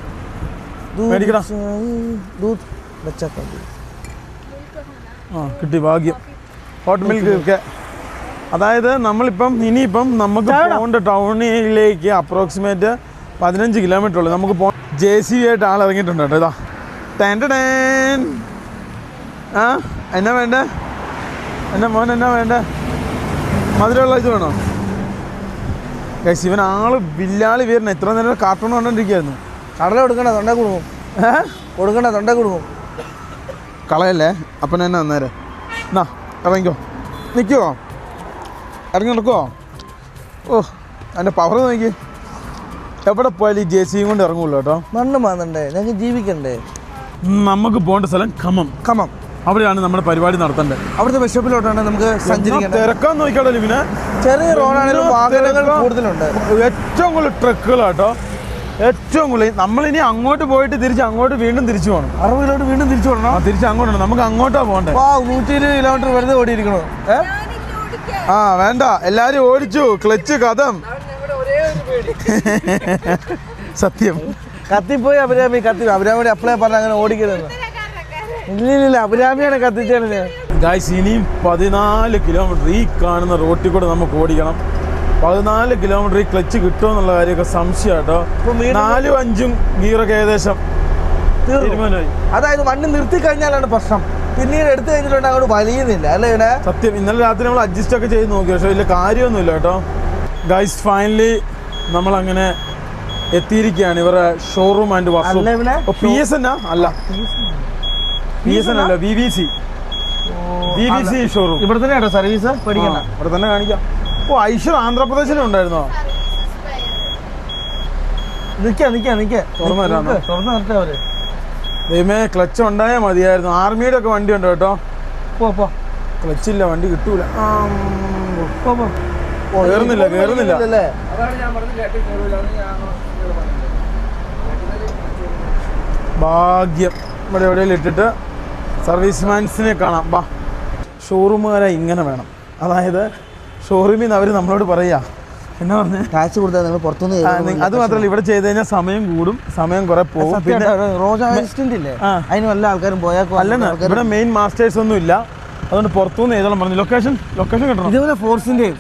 ദൂത് ബച്ചാക്കാ ആ കിട്ടി ഭാഗ്യം. ഹോട്ട് മിൽക്ക് ഒക്കെ. അതായത് നമ്മളിപ്പം ഇനിയിപ്പം നമുക്ക് പോകേണ്ട ടൗണിലേക്ക് അപ്രോക്സിമേറ്റ് പതിനഞ്ച് കിലോമീറ്റർ ഉള്ളു. നമുക്ക് പോ ജെ സി ബി ആയിട്ട് ആൾ ഇറങ്ങിയിട്ടുണ്ട് കേട്ടോ. ഇതാ. ടാൻ ടേൻ ആ എന്നാ വേണ്ടേ? എന്റെ മോൻ എന്നാ വേണ്ടേ? മധുരമുള്ള ഇത് വേണോ? ഗൈസ് ഇവൻ ആൾ വില്ലാളി വീരനെ എത്ര നേരം കാർട്ടൂൺ കണ്ടോണ്ടിരിക്കുകയായിരുന്നു കടല കൊടുക്കണ്ട തൊണ്ട കുടുങ്ങും. കൊടുക്കണ്ട തൊണ്ട കുടുങ്ങും. കളയല്ലേ? അപ്പൻ തന്നെ വന്നേരെ. എന്നാ ഇറങ്ങിക്കോ. നിൽക്കുവോ ഇറങ്ങി നടക്കുവോ? ഓ അതിന്റെ പവർ നോക്കി. എവിടെ പോയാലും ഈ ജെ സിയും കൊണ്ട് ഇറങ്ങുള്ളൂ കേട്ടോ. മണ്ണ് മാന്നണ്ടേ ഞങ്ങൾക്ക് ജീവിക്കണ്ടേ? നമുക്ക് പോകേണ്ട സ്ഥലം ഖമം. ഖമം. അവിടെയാണ് നമ്മുടെ പരിപാടി നടത്തേണ്ടത്. അവിടുത്തെ ബിഷപ്പിലോട്ടാണ് നമുക്ക് സഞ്ചരിക്കാൻ തിരക്കാൻ നോക്കിയാലോ ലിവിനെ ചെറിയ റോഡാണെങ്കിലും വാഹനങ്ങൾ. കൂടുതലുണ്ട്. ഏറ്റവും കൂടുതൽ ട്രക്കുകളാട്ടോ ഏറ്റവും കൂടുതൽ നമ്മളിനി അങ്ങോട്ട് പോയിട്ട് തിരിച്ച് അങ്ങോട്ട് വീണ്ടും തിരിച്ചു പോകണം അറുപത് കിലോമീറ്റർ വീണ്ടും തിരിച്ചു പോകണം തിരിച്ച് അങ്ങോട്ടാണ്. നമുക്ക് അങ്ങോട്ടാ പോകണ്ടേ? ആ നൂറ്റി ഇരുപത് കിലോമീറ്റർ വെറുതെ ഓടിയിരിക്കണോ? ഏ? ആ വേണ്ട. എല്ലാരും ഓടിച്ചു. ക്ലച്ച് കഥം. സത്യം. കത്തിപ്പോയി അഭിരാമി കത്തി. അഭിരാമിയുടെ അപ്ലൈ പറഞ്ഞ അങ്ങനെ ഓടിക്കരുത് ഇല്ലില്ല ഇല്ല ഇല്ല അഭിരാമിയാണ് കത്തിച്ചത് ഗായ്സ് ഇനിയും പതിനാല് കിലോമീറ്റർ ഈ കാണുന്ന റോട്ടിൽ കൂടെ നമുക്ക് ഓടിക്കണം. പതിനാല് കിലോമീറ്റർ ഈ ക്ലച്ച് കിട്ടുമോ എന്നുള്ള കാര്യമൊക്കെ സംശയം കേട്ടോ ഇപ്പൊ വീണ്ടും നാലും അഞ്ചും ഗിയറൊക്കെ ഏകദേശം അതായത് വണ്ടി നിർത്തി കഴിഞ്ഞാലാണ് പ്രശ്നം. പിന്നീട് എടുത്തു കഴിഞ്ഞിട്ടുണ്ട് അങ്ങോട്ട് വലിയുന്നില്ല. അല്ലേ ഇവിടെ സത്യം. ഇന്നലെ രാത്രി നമ്മൾ അഡ്ജസ്റ്റ് ഒക്കെ ചെയ്ത് നോക്കി പക്ഷേ വലിയ കാര്യമൊന്നുമില്ല കേട്ടോ. ഗൈസ് ഫൈനലി നമ്മളങ്ങനെ എത്തിയിരിക്കുകയാണ്. ഇവരുടെ showroom and workshop P S N അല്ല. പി എസ് എൻ അല്ല B B C B B C showroom ഇവിടെ തന്നെ സർവീസ് പഠിക്കണം ഇവിടെ തന്നെ കാണിക്കാം. ഓ ഐശ്വർ ആന്ധ്രാപ്രദേശിലുണ്ടായിരുന്നോ? നിക്ക നിക്ക നിക്ക. തുറന്ന് തരാമോ? തുറന്നു നിർത്താ അവർ. ദൈവമേ ക്ലച്ച് ഉണ്ടായാൽ മതിയായിരുന്നു. ആർമിയുടെ ഒക്കെ വണ്ടി ഉണ്ടോ കേട്ടോ? പോ പോ. ക്ലച്ച് ഇല്ല വണ്ടി കിട്ടൂല. ഓ, കേറുന്നില്ല പറഞ്ഞത് ഭാഗ്യം. ഇവിടെ എവിടെയെങ്കിലും ഇട്ടിട്ട് സർവീസ് മാൻസിനെ കാണാം. ബാ. ഷോറൂമുകാരെ ഇങ്ങനെ വേണം. അതായത് ഷോറൂമിൽ നിന്ന് അവർ നമ്മളോട് പറയാ. എന്നാ പറഞ്ഞേ? ടാക്സ് കൊടുത്താൽ നിങ്ങൾ പുറത്തുനിന്ന് അത് മാത്രമല്ല ഇവിടെ ചെയ്ത് കഴിഞ്ഞാൽ സമയം കൂടും സമയം കുറെ പോകും. പിന്നെ റോജ അസിസ്റ്റന്റ് ഇല്ലേ. അതിന് വല്ല ആൾക്കാരും പോയാൽ അല്ലെന്ന് ഇവിടെ മെയിൻ മാസ്റ്റേഴ്സ് ഒന്നും ഇല്ല. അതുകൊണ്ട് പുറത്തുനിന്ന് ഏതോളം പറഞ്ഞു. ലൊക്കേഷൻ ലൊക്കേഷൻ കിട്ടണം. ഇതേപോലെ ഫോഴ്സിന്റെയും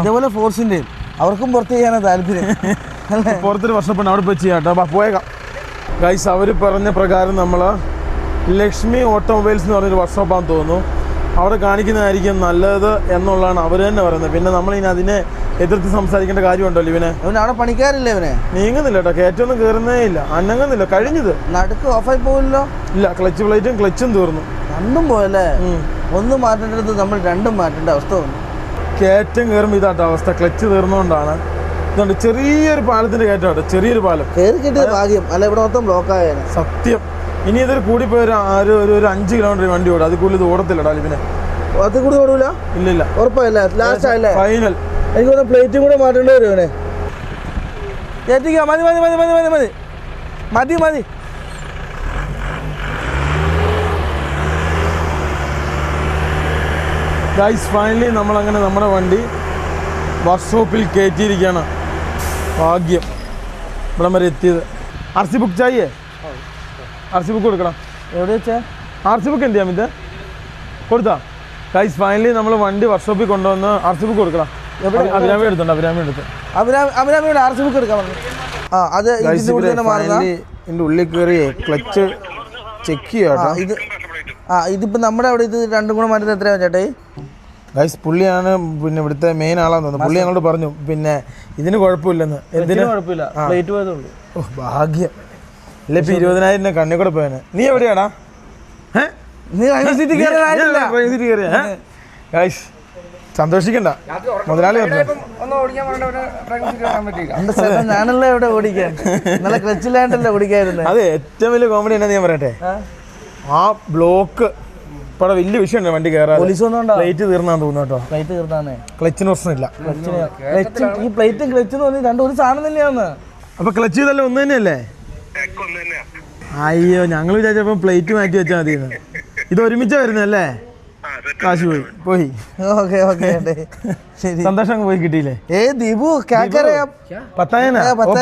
ഇതേപോലെ ഫോഴ്സിന്റെയും അവർക്കും പുറത്ത് ചെയ്യാനാണ് താല്പര്യം. <laughs> പുറത്തൊരു വർഷപ്പെട്ട് അവിടെ പോയി ചെയ്യാം കേട്ടോ പോയേക്കാം. ഗൈസ് അവർ പറഞ്ഞ പ്രകാരം നമ്മൾ ലക്ഷ്മി ഓട്ടോമൊബൈൽസ് എന്ന് പറഞ്ഞൊരു വർക്ക്ഷോപ്പാന്ന് തോന്നുന്നു. അവിടെ കാണിക്കുന്നതായിരിക്കും നല്ലത് എന്നുള്ളതാണ് അവർ തന്നെ പറയുന്നത്. പിന്നെ നമ്മളിനി അതിനെ എതിർത്ത് സംസാരിക്കേണ്ട കാര്യമുണ്ടല്ലോ ഇവനെ ഇവന് അവിടെ പണിക്കാരില്ലേ ഇവനെ? നീങ്ങുന്നില്ല കേട്ടോ കയറ്റൊന്നും കയറുന്നേ ഇല്ല. അനങ്ങുന്നില്ല കഴിഞ്ഞത്. നടുക്ക് ഓഫായി പോകില്ലോ ഇല്ല ക്ലച്ച് പ്ലേറ്റും ക്ലച്ചും തീർന്നു. രണ്ടും പോയല്ലേ. ഒന്ന് മാറ്റേണ്ടത് നമ്മൾ രണ്ടും മാറ്റേണ്ട അവസ്ഥ വന്നു. കയറ്റം കയറുമ്പോൾ ഇതാട്ടോ അവസ്ഥ ക്ലച്ച് തീർന്നുകൊണ്ടാണ് ചെറിയൊരു പാലത്തിന്റെ കയറ്റം ചെറിയൊരു പാലം. കയറി കിട്ടിയ ഭാഗ്യം. അല്ല ഇവിടെ മൊത്തം ബ്ലോക്ക് ആയേനെ. സത്യം. ഇനി ഇതൊരു കൂടിപ്പോയി ഒരു ഒരു ഒരു- ഒരു അഞ്ച് കിലോമീറ്റർ വണ്ടി ഓടും. അത് കൂടുതൽ ഇത് ഓടത്തില്ലടാ ലിബിനെ അത് കൂടി ഓടൂല? ഇല്ല ഇല്ല ഉറപ്പല്ലേ ലാസ്റ്റ് ആയില്ലേ? ഫൈനൽ എനിക്ക് തോന്നുന്നു പ്ലേറ്റും കൂടെ മാറ്റേണ്ടി വരും ഇവനെ കയറ്റിക്ക മതി മതി മതി മതി മതി മതി. മതി മതി. ഗൈസ് ഫൈനലി നമ്മളങ്ങനെ നമ്മുടെ വണ്ടി വർക്ക്ഷോപ്പിൽ കയറ്റിയിരിക്കുകയാണ് ഭാഗ്യം. ഇവിടം വരെ എത്തിയത്. ആർ സി ബുക്ക് ചായേ ആർ സി ബുക്ക് കൊടുക്കണം. എവിടെ വെച്ചാ? ആർ സി ബുക്ക് എന്ത് ചെയ്യാം ഇത്? കൊടുത്താ? കൈസ് ഫൈനലി നമ്മൾ വണ്ടി വർക്ക്ഷോപ്പിൽ കൊണ്ടുവന്ന് ആർ സി ബുക്ക് കൊടുക്കണം? അഭിരാമി എടുത്തുണ്ട് അഭിരാമി എടുത്ത്. അഭിരാമി അഭിരാമിയുടെ ആർ സി ബുക്ക് എടുക്കാൻ പറഞ്ഞു. ആ അത് ഉള്ളിൽ കയറി ക്ലച്ച് ചെക്ക് ചെയ്യാം ആ ഇത് ആ ഇതിപ്പോ നമ്മുടെ അവിടെ ഇത് രണ്ടും കൂടെ മാറ്റുന്നത് എത്രയാണ് ചേട്ടായി ഗൈസ് പുള്ളിയാണ് പിന്നെ ഇവിടുത്തെ മെയിൻ ആളാന്ന് തോന്നുന്നു. പുള്ളി ഞങ്ങളോട് പറഞ്ഞു പിന്നെ ഇതിന് കുഴപ്പമില്ലെന്ന്. എന്തിനു? കുഴപ്പമില്ല. പ്ലേറ്റ് പോയതേ ഓ ഭാഗ്യം. ഇല്ല ഇപ്പൊ ഇരുപതിനായിരം രൂപ കണ്ണി കൂടെ പോയനെ. നീ എവിടെയാടാ? സന്തോഷിക്കണ്ട. മുതലാളി ഞാനല്ലേ ഇവിടെ ഓടിക്കാൻ? നല്ല ക്ലച്ചിലായിട്ടല്ലേ ഓടിക്കായിരുന്നു? അതെ ഏറ്റവും വലിയ കോമഡി എന്നാ ഞാൻ പറയട്ടെ? ആ? ബ്ലോക്ക് ഇവിടെ വലിയ വിഷയമുണ്ട് വണ്ടി ഒന്നും പ്ലേറ്റ് തീർന്നാന്ന് തോന്നുന്നു കേട്ടോ. പ്ലേറ്റ് തീർത്താന്നേ ക്ലച്ചിന് പ്രശ്നമില്ല. ക്ലച്ചിന് ഈ പ്ലേറ്റും ക്ലച്ചും തോന്നി രണ്ടും ഒരു സാധനം തന്നെയാന്ന്. അപ്പൊ ക്ലച്ച് ചെയ്തല്ലേ ഒന്ന് തന്നെയല്ലേ അയ്യോ ഞങ്ങൾ വിചാരിച്ചപ്പോ പ്ലേറ്റ് മാറ്റി വെച്ചാൽ മതി ഇത് ഒരുമിച്ച് വരുന്നല്ലേ കാശ് പോയി. പോയി. ഓക്കെ ഓക്കെ ശരി. സന്തോഷം അങ്ങ് പോയി കിട്ടിയില്ലേ? ഏ ദീപു.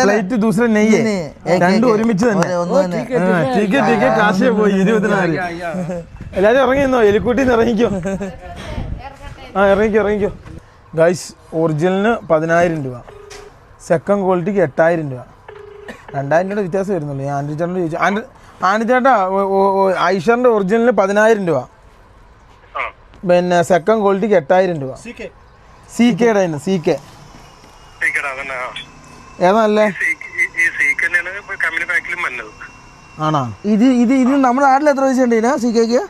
പ്ലേറ്റ് ദൂസര നെയ്യേ. രണ്ടും ഒരുമിച്ച് തന്നെ. ടിക്കറ്റ് ടിക്കറ്റ് കാശ് പോയി ഇരുപത്തിനാല്. എല്ലാരും ഇറങ്ങിന്നോ എലിക്കുട്ടിന്ന് ഇറങ്ങിക്കോ. ആ ഇറങ്ങിക്കോ ഇറങ്ങിക്കോ. ഗൈസ് ഒറിജിനലിന് പതിനായിരം രൂപ. സെക്കൻഡ് ക്വാളിറ്റിക്ക് എട്ടായിരം രൂപ. രണ്ടായിരം രൂപ വ്യത്യാസം വരുന്നുള്ളൂ. ഞാൻ ആൻഡ്രി ചേട്ടനോട് ചോദിച്ചു ആൻഡ് ചേട്ടാ ഒ- ഒ- ഒ- ഐഷറിന്റെ ഒറിജിനലിന് പതിനായിരം രൂപ. പിന്നെ സെക്കൻഡ് ക്വാളിറ്റിക്ക് എട്ടായിരം രൂപ. C K. തന്നെ സി കെ. ഏതാ നല്ലേ? ഈ സീക്ക് തന്നെയാണ് കമ്പനി പാക്കിലും വന്നത്. ആണോ? ഇത് ഇത് ഇത് നമ്മുടെ നാട്ടിൽ എത്ര പൈസ ഉണ്ട് സി കെക്ക്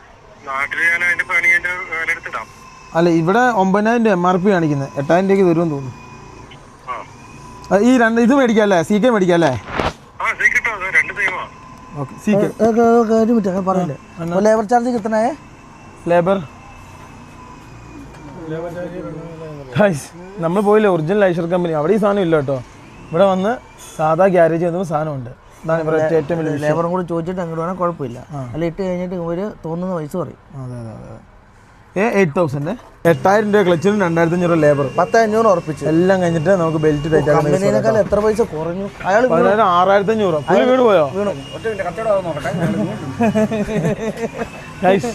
അല്ല ഇവിടെ ഒമ്പതിനായിരം രൂപ എം ആർ പി കാണിക്കുന്നത് എട്ടായിരം രൂപയ്ക്ക് തരുമെന്ന് തോന്നുന്നു. ഈ രണ്ട് ഇത് മേടിക്കാം അല്ലേ സി കെ മേടിക്കാം അല്ലേ ഒരു മിനിറ്റ് പറയല്ലേ ലേബർ ചാർജ് കിട്ടണേ? ലേബർ നമ്മൾ പോയില്ലേ ഒറിജിനൽ ഐഷർ കമ്പനി അവിടെ ഈ സാധനം ഇല്ല കേട്ടോ. ഇവിടെ വന്ന് സാധാ ഗ്യാരേജ് വന്നപ്പോൾ സാധനമുണ്ട്. ഇവിടെ ഏറ്റവും വലിയ ലേബറും കൂടി ചോദിച്ചിട്ട് അങ്ങോട്ട് വേണേൽ കുഴപ്പമില്ല. അല്ല ഇട്ട് കഴിഞ്ഞിട്ട് ഒരു തോന്നുന്ന പൈസ പറയും. അതെ അതെ അതെ. എയ്റ്റ് തൗസൻഡ് എട്ടായിരം രൂപ ക്ലച്ചിനും രണ്ടായിരത്തി അഞ്ഞൂറ് ലേബർ പത്ത് അഞ്ഞൂറ് ഉറപ്പിച്ചു. എല്ലാം കഴിഞ്ഞിട്ട് നമുക്ക് ബെൽറ്റ് ടൈറ്റ് ആക്കുന്ന എത്ര പൈസ കുറഞ്ഞു? അയാൾ പതിനായിരം ആറായിരത്തി അഞ്ഞൂറ് പുള്ളി വീട് പോയോ? ഒറ്റ മിനിറ്റ് കച്ചവടം നോക്കട്ടെ ഗൈസ്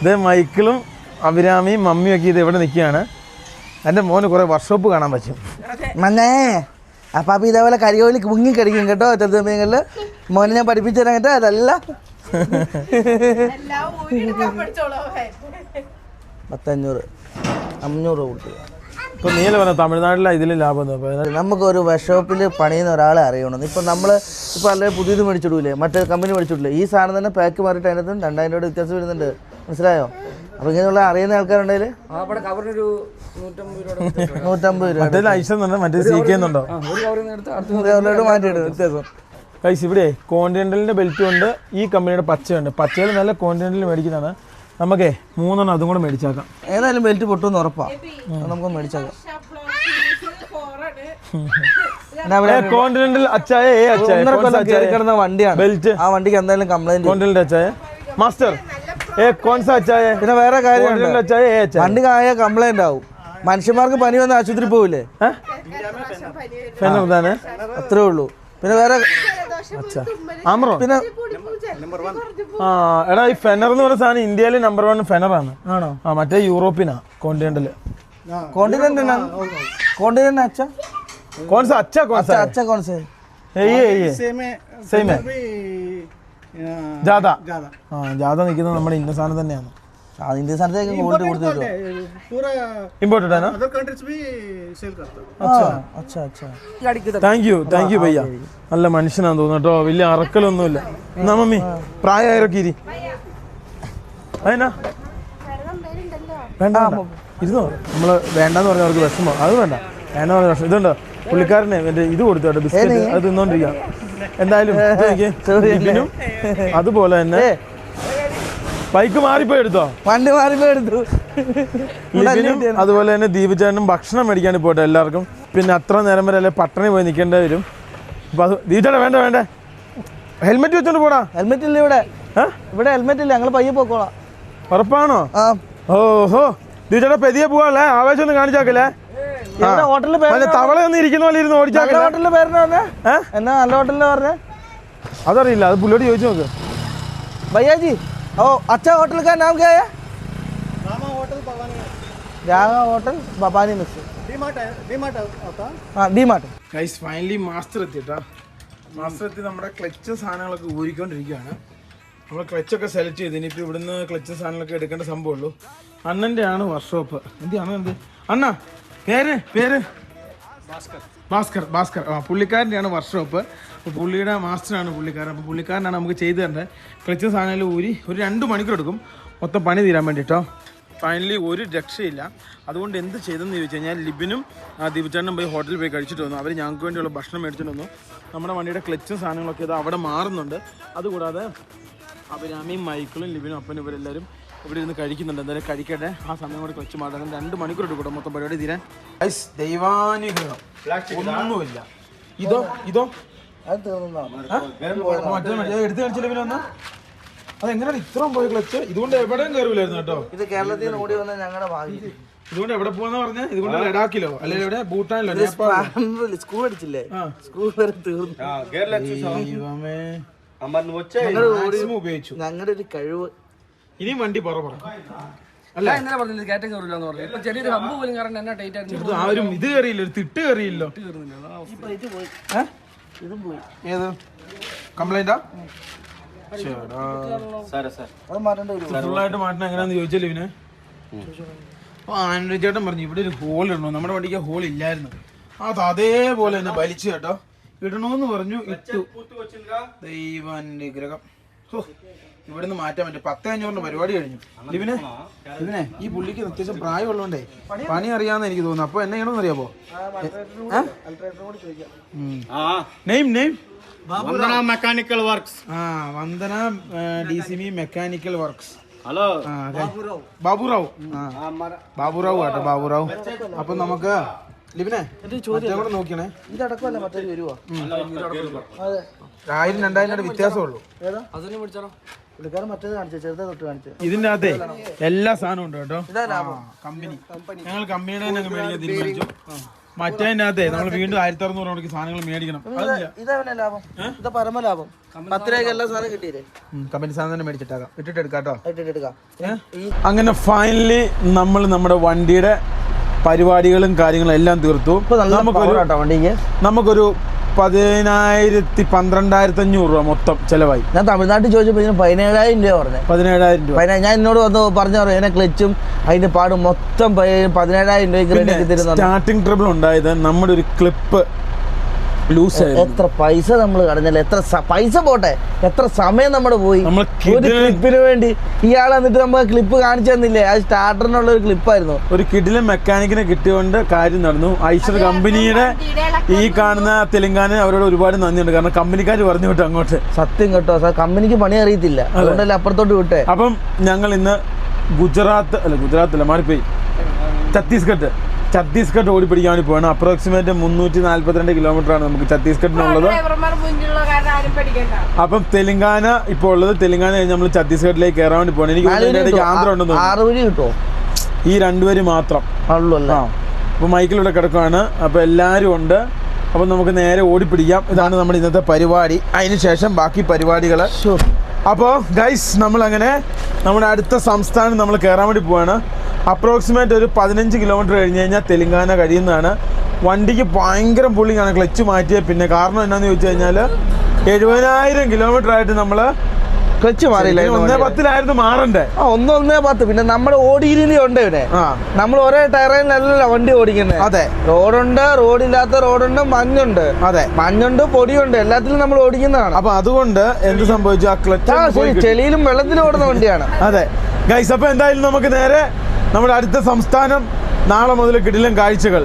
ഇത് മൈക്കിളും അഭിരാമിയും മമ്മിയും ഒക്കെ ഇത് ഇവിടെ നിൽക്കുകയാണ്. എന്റെ മോന് കുറേ വർക്ക്ഷോപ്പ് കാണാൻ പറ്റും. മന്നേ അപ്പൊ അപ്പൊ ഇതേപോലെ കരികോലി മുങ്ങി കടിക്കും കേട്ടോ ചില സമയങ്ങളിൽ മോനെ ഞാൻ പഠിപ്പിച്ചു തരാൻ കേട്ടോ അതല്ല. പത്തഞ്ഞൂറ് അഞ്ഞൂറ് കൂട്ടി. ഇപ്പം നീല പറഞ്ഞ തമിഴ്നാട്ടിലെ ഇതിൽ ലാഭം നമുക്കൊരു വർക്ക്ഷോപ്പിൽ പണിയുന്ന ഒരാളെ അറിയണം. ഇപ്പം നമ്മൾ ഇപ്പോൾ അല്ലെങ്കിൽ പുതിയത് മേടിച്ചിടൂലേ? മറ്റേ കമ്പനി മേടിച്ചിട്ടില്ലേ? ഈ സാധനം തന്നെ പാക്ക് മാറിയിട്ട് അതിനകത്ത് രണ്ടായിരം രൂപയുടെ വ്യത്യാസം വരുന്നുണ്ട്. മനസ്സിലായോ? അപ്പോൾ ഇങ്ങനെയുള്ള അറിയുന്ന ആൾക്കാരുണ്ടെങ്കിൽ നൂറ്റമ്പത് രൂപ ഐസ് മറ്റേ മാറ്റിയിടും വ്യത്യാസം. കൈസ് ഇവിടെ കോണ്ടിനെന്റലിന്റെ ബെൽറ്റും ഉണ്ട്. ഈ കമ്പനിയുടെ പച്ചയുണ്ട്. പച്ചയിൽ നല്ല കോണ്ടിനെന്റൽ മേടിക്കുന്നതാണ്. നമുക്കേ മൂന്നെണ്ണം അതും കൂടെ മേടിച്ചേക്കാം. ഏതായാലും ബെൽറ്റ് പൊട്ടുമെന്ന് ഉറപ്പാണ് നമുക്ക് മേടിച്ചേക്കാം. കോണ്ടിനെന്റൽ അച്ചായ ഏ അച്ചായ? കിടന്ന വണ്ടിയാണ്. ബെൽറ്റ് ആ വണ്ടിക്ക് എന്തായാലും കംപ്ലൈന്റ് കോണ്ടിനെന്റൽ അച്ചായ? മാസ്റ്റർ ഏ കോൺസ അച്ചായ? പിന്നെ വേറെ കാര്യമുണ്ട്. കോണ്ടിനെന്റൽ അച്ചായ ഏ അച്ചായ? വണ്ടി ആയ കംപ്ലൈന്റ് ആവും. മനുഷ്യന്മാർക്ക് പനി വന്ന ആശുപത്രി പോവില്ലേ? അത്രേ ഉള്ളൂ. പിന്നെ വേറെ ആമറോ പിന്നെ ആ എടാ ഈ ഫെനർ എന്ന് പറയുന്ന സാധനം ഇന്ത്യയിലെ നമ്പർ വൺ ഫെനറാണ് ആണോ. ആ മറ്റേ യൂറോപ്പിനാ കോണ്ടിനെന്റൽ കോണ്ടിനെന്റ് കോണ്ടിനെന്റ് അച്ഛ? കോൺസ അച്ഛ കോൺസ. അച്ഛ കോൺസേ. ജാഥ. ആ ജാഥ നിൽക്കുന്നത് നമ്മുടെ ഇന്ന സാധനം തന്നെയാണ്. അതിന്റെ സ്ഥലത്തേക്ക് ഗോൾഡ് കൊടുത്തു കിട്ടുമോ पूरा ഇമ്പോർട്ടൻ്റ് ആണ് अदर कंट्रीज भी सेल करता है അച്ഛാ അച്ഛാ അച്ഛാ അടിക്കുന്നത് താങ്ക് യു താങ്ക് യു ഭയ്യ നല്ല മനുഷ്യനാന്ന് തോന്നുന്നു കേട്ടോ വലിയ അറക്കലൊന്നുമില്ല എന്നാ മമ്മി പ്രായമായവരൊക്കെ ഇരി അതിനാ വേണ്ട വേണ്ട. ഇരുന്നോ നമ്മള് വേണ്ടെന്ന് പറഞ്ഞ അവർക്ക് വിഷമോ അത് വേണ്ട വേണ്ട പറഞ്ഞ വിഷമം ഇതുണ്ടോ പുള്ളിക്കാരനെ മറ്റേ ഇത് കൊടുത്തു കേട്ടോ ബിസ്ക്കറ്റ് അത് തിന്നോണ്ടിരിക്കാം എന്തായാലും ഇത് നോക്കിയേ. ലിബിനും അതുപോലെ തന്നെ ബൈക്ക് മാറിപ്പോ എടുത്തോ വണ്ടി മാറിപ്പോ എടുത്തു അതുപോലെ തന്നെ ദീപു ഭക്ഷണം മേടിക്കാൻ പോട്ടെ എല്ലാവർക്കും. പിന്നെ അത്ര നേരം വരെ അല്ലെ പട്ടണി പോയി നിൽക്കേണ്ടി വരും. അപ്പോൾ വേണ്ട വേണ്ട. ഹെൽമെറ്റ് വെച്ചോണ്ട് പോടാ. ഹെൽമെറ്റ് ഇല്ല ഇവിടെ. ഇവിടെ ഹെൽമെറ്റ് ഇല്ല ഞങ്ങൾ പയ്യെ പോക്കോളാം. ഉറപ്പാണോ? ഓഹോ. ദീപേട്ടാ പെതിയെ പോവാല്ലേ? ആവേശം ഒന്ന് കാണിച്ചാക്കല്ലേ? ഇരിക്കുന്ന പോലെ എന്നാ നല്ല അതറിയില്ല അത് പുള്ളിയോട് ചോദിച്ചു നോക്ക്. ബയ്യാജി ओ अच्छा होटल का नाम क्या है Rama hotel Bhavani Rama hotel Bhavani mix D mart है डी मार्ट होता हाँ D mart guys finally master എത്തിട്ടാ master എത്തി നമ്മുടെ ക്ലച്ച് സാധനങ്ങളൊക്കെ ഊരിക്കൊണ്ടിരിക്കുകയാണ് നമ്മൾ ക്ലച്ചൊക്കെ സെലക്ട് ചെയ്ത് ഇനിയിപ്പോൾ ഇവിടുന്ന് ക്ലച്ച് സാധനങ്ങളൊക്കെ എടുക്കേണ്ട സംഭവമുള്ളൂ അണ്ണൻ്റെ ആണ് വർക്ക്ഷോപ്പ് എന്തിയാണ് എന്ത് അണ്ണ പേര് പേര് ഭാസ്കർ ഭാസ്കർ ഭാസ്കർ ആ പുള്ളിക്കാരന്റെയാണ് വർക്ക്ഷോപ്പ് അപ്പോൾ പുള്ളിയുടെ മാസ്റ്ററാണ് പുള്ളിക്കാരൻ. അപ്പോൾ പുള്ളിക്കാരനാണ് നമുക്ക് ചെയ്തു തരേണ്ടത് ക്ലച്ച് സാധനങ്ങൾ ഊരി ഒരു രണ്ട് മണിക്കൂർ എടുക്കും. മൊത്തം പണി തീരാൻ വേണ്ടിയിട്ടോ ഫൈനലി ഒരു രക്ഷയില്ല. അതുകൊണ്ട് എന്ത് ചെയ്തെന്ന് ചോദിച്ചു കഴിഞ്ഞാൽ ലിബിനും ദീപചേട്ടനും പോയി ഹോട്ടലിൽ പോയി കഴിച്ചിട്ട് വന്നു. അവർ ഞങ്ങൾക്ക് വേണ്ടിയുള്ള ഭക്ഷണം മേടിച്ചിട്ട് വന്നു. നമ്മുടെ വണ്ടിയുടെ ക്ലച്ചും സാധനങ്ങളൊക്കെ ഇത് അവിടെ മാറുന്നുണ്ട്. അതുകൂടാതെ അഭിരാമിയും മൈക്കിളും ലിബിനും അപ്പനും ഇവരെല്ലാവരും ഇവിടെ ഇരുന്ന് കഴിക്കുന്നുണ്ട്. എന്തായാലും കഴിക്കട്ടെ. ആ സമയം കൂടെ കൊച്ചു മാറ്റാൻ രണ്ട് മണിക്കൂർ എടുക്കും മൊത്തം പരിപാടി തീരാൻ. ദൈവാനുഗ്രഹം. ഒന്നുമില്ല. ഇതോ ഇതോ. എടുത്ത് കാണിച്ചില്ല പിന്നെ വന്നാ അതെങ്ങനെയാണ് ഇത്രയും പോയി ക്ലച്ച്? ഇതുകൊണ്ട് എവിടെയും കയറൂലായിരുന്നു കേട്ടോ. ഇത് കേരളത്തിൽ ഓടി വന്ന ഞങ്ങളുടെ ഭാഗ്യം ഇതുകൊണ്ട് എവിടെ പോവാന്ന് പറഞ്ഞ? ഇതുകൊണ്ട് ലഡാക്കിലോ? അല്ലെങ്കിൽ എവിടെ? ഭൂട്ടാനിലോ? സ്കൂൾ അടിച്ചില്ലേ. സ്കൂൾ വരെ തീർന്നു. ഞങ്ങളുടെ ഒരു കഴിവ് ഇനിയും വണ്ടി പുറ പുറ. അല്ല? ഇന്നലെ പറഞ്ഞില്ല കയറ്റം കയറില്ല എന്ന് പറഞ്ഞു ഇപ്പൊ ചെറിയൊരു ഹമ്പ് പോലും കാരണം എന്നാ ടൈറ്റ് ആയിട്ട് ഇത് ആരും ഇത് കയറിയില്ല ഒരു തിട്ട് കയറിയില്ലോ. ഇത് പോയി. ഏ? പോയി. ഏത്? കംപ്ലൈന്റാ? ഒരു ഫുള്ളായിട്ട് മാറ്റണം എങ്ങനെയാന്ന് ചോദിച്ചല്ലോ ഇവന് അപ്പൊ ആനന്ദ ചേട്ടൻ പറഞ്ഞു ഇവിടെ ഒരു ഹോൾ ഇടണോ? നമ്മുടെ വണ്ടിക്ക് ഹോൾ ഇല്ലായിരുന്നു. അത് അതേപോലെ തന്നെ വലിച്ചു കേട്ടോ. ഇടണോന്ന് പറഞ്ഞു ഇട്ടു. ദൈവാനുഗ്രഹം ഇവിടുന്ന് മാറ്റാൻ പറ്റും. പത്ത് അഞ്ഞൂറിന് പരിപാടി കഴിഞ്ഞു. ഇവന് ഇവനെ ഈ പുള്ളിക്ക് അത്യാവശ്യം പ്രായമുള്ളതുകൊണ്ടേ പണി അറിയാന്ന് എനിക്ക് തോന്നുന്നു. അപ്പോൾ എന്നെ ചെയ്യണമെന്ന് അറിയാമോ? Name name Vandana mechanical works ആ Vandana D C B mechanical works hello Baburao Baburao കേട്ടോ ബാബുറാവു അപ്പൊ നമുക്ക് ലിബിനെ കൂടെ നോക്കിയണേ. ഇതടക്കല്ല മറ്റേ വരുവോ? ആയിരം രണ്ടായിരം വ്യത്യാസമുള്ളൂ ഏതാ? അതിനെ പിടിച്ചാലോ പുള്ളിക്കാരൻ മറ്റേത് കാണിച്ചു? ചെറുതെ തൊട്ട് കാണിച്ചു? ഇതിന്റെ അകത്തെ എല്ലാ സാധനവും ഉണ്ട് കേട്ടോ. കമ്പനി. ഞങ്ങൾ കമ്പനിയുടെ തന്നെ മേടിക്കാൻ തീരുമാനിച്ചു. മറ്റേതിന്റെ അകത്തെ നമ്മൾ വീണ്ടും ആയിരത്തി അറുന്നൂറ് രൂപയ്ക്ക് സാധനങ്ങൾ മേടിക്കണം. അതില്ല ഇതവനെ ലാഭം. ഇതാ പരമ പത്ത് രൂപയ്ക്ക് എല്ലാ സാധനം കിട്ടിയില്ലേ? കമ്പനി സാധനം തന്നെ മേടിച്ചിട്ടാക്കാം. ഇട്ടിട്ട് എടുക്കാട്ടോ ഇട്ടിട്ട് എടുക്കാം. അങ്ങനെ ഫൈനലി നമ്മൾ നമ്മുടെ വണ്ടിയുടെ പരിപാടികളും കാര്യങ്ങളും എല്ലാം തീർത്തു. ഇപ്പൊ നല്ല നമുക്കൊരു വണ്ടിക്ക്. നമുക്കൊരു പതിനായിരത്തി പന്ത്രണ്ടായിരത്തി അഞ്ഞൂറ് രൂപ മൊത്തം ചെലവായി. ഞാൻ തമിഴ്നാട്ടിൽ ചോദിച്ചപ്പോൾ ഇതിന് പതിനേഴായിരം രൂപ പറഞ്ഞത് പതിനേഴായിരം രൂപ. ഞാൻ എന്നോട് വന്ന് പറഞ്ഞു പറഞ്ഞു എന്നെ ക്ലച്ചും അതിന്റെ പാടും മൊത്തം പതിനേഴായിരം രൂപയ്ക്ക് സ്റ്റാർട്ടിങ് സ്റ്റാർട്ടിംഗ് ട്രബിൾ ഉണ്ടായത് നമ്മുടെ ഒരു ക്ലിപ്പ് ലൂസ് എത്ര പൈസ നമ്മൾ കടഞ്ഞല്ലേ എത്ര പൈസ പോട്ടെ. എത്ര സമയം നമ്മുടെ പോയി. നമ്മൾ ഒരു ക്ലിപ്പിന് വേണ്ടി ഇയാൾ എന്നിട്ട് നമുക്ക് ക്ലിപ്പ് കാണിച്ചു തന്നില്ലേ? അത് സ്റ്റാർട്ടറിനുള്ള ഒരു ക്ലിപ്പായിരുന്നു ഒരു കിഡിലെ മെക്കാനിക്കിനെ കിട്ടിയോണ്ട് കാര്യം നടന്നു. ഐശ്വർ കമ്പനിയുടെ ഈ കാണുന്ന തെലുങ്കാന അവരോട് ഒരുപാട് നന്ദിയുണ്ട്. കാരണം കമ്പനിക്കാർ പറഞ്ഞു വിട്ടു അങ്ങോട്ട്. സത്യം കേട്ടോ. സാർ കമ്പനിക്ക് പണി അറിയത്തില്ല. അതുകൊണ്ടല്ലേ അപ്പുറത്തോട്ട് വിട്ടേ. അപ്പം ഞങ്ങൾ ഇന്ന് ഗുജറാത്ത് അല്ല ഗുജറാത്ത് അല്ല മാറിപ്പോയി. ഛത്തീസ്ഗഡ്. ഛത്തീസ്ഗഡ് ഓടിപ്പിടിക്കാൻ വേണ്ടി പോവാണ്. അപ്രോക്സിമേറ്റ് മുന്നൂറ്റി നാല്പത്തിരണ്ട് കിലോമീറ്റർ ആണ് നമുക്ക് ഛത്തീസ്ഗഡിനുള്ളത് അപ്പം തെലങ്കാന ഇപ്പോൾ ഉള്ളത് തെലുങ്കാന കഴിഞ്ഞ് നമ്മൾ ഛത്തീസ്ഗഡിലേക്ക് കയറാൻ വേണ്ടി പോകണം എനിക്ക് ഇടയ്ക്ക് ആന്ധ്ര ഉണ്ടെന്ന് ഈ രണ്ടുപേര് മാത്രം. ഉള്ളൂ മൈക്കിൽ ആ അപ്പോൾ മൈക്കിലൂടെ കിടക്കുവാണ്. അപ്പോൾ എല്ലാവരും ഉണ്ട്. അപ്പോൾ നമുക്ക് നേരെ ഓടിപ്പിടിക്കാം. ഇതാണ് നമ്മുടെ ഇന്നത്തെ പരിപാടി. അതിന് ശേഷം ബാക്കി പരിപാടികൾ. അപ്പോ അപ്പോൾ നമ്മൾ അങ്ങനെ നമ്മുടെ അടുത്ത സംസ്ഥാനം നമ്മൾ കയറാൻ വേണ്ടി പോവാണ്. അപ്രോക്സിമേറ്റ് ഒരു പതിനഞ്ച് കിലോമീറ്റർ കഴിഞ്ഞ് കഴിഞ്ഞാൽ തെലുങ്കാന കഴിയുന്നതാണ്. വണ്ടിക്ക് ഭയങ്കര പുള്ളിങ്ങാണ് ക്ലച്ച് മാറ്റിയത് പിന്നെ കാരണം എന്നാന്ന് ചോദിച്ചു കഴിഞ്ഞാൽ എഴുപതിനായിരം കിലോമീറ്റർ ആയിട്ട് നമ്മൾ ക്ലച്ച് മാറിയില്ല. ഒന്നേ പത്തിലായിരുന്നു മാറണ്ടേ? ആ ഒന്ന് ഒന്നേ പത്ത്. പിന്നെ നമ്മുടെ ഓടിയിരുന്നേ ഉണ്ട് ഇവിടെ. ആ. നമ്മൾ ഒരേ ടയറിലല്ല വണ്ടി ഓടിക്കുന്നത്. അതെ. റോഡുണ്ട് റോഡില്ലാത്ത റോഡുണ്ട് മഞ്ഞുണ്ട്. അതെ. മഞ്ഞുണ്ട് പൊടിയുണ്ട്. എല്ലാത്തിലും നമ്മൾ ഓടിക്കുന്നതാണ്. അപ്പൊ അതുകൊണ്ട് എന്ത് സംഭവിച്ചു? ആ ക്ലച്ച് ചെളിയിലും വെള്ളത്തിലും ഓടുന്ന വണ്ടിയാണ്. അതെ. ഗൈസ് അപ്പൊ എന്തായാലും നമുക്ക് നേരെ നമ്മുടെ അടുത്ത സംസ്ഥാനം നാളെ മുതൽ കിടിലം കാഴ്ചകൾ.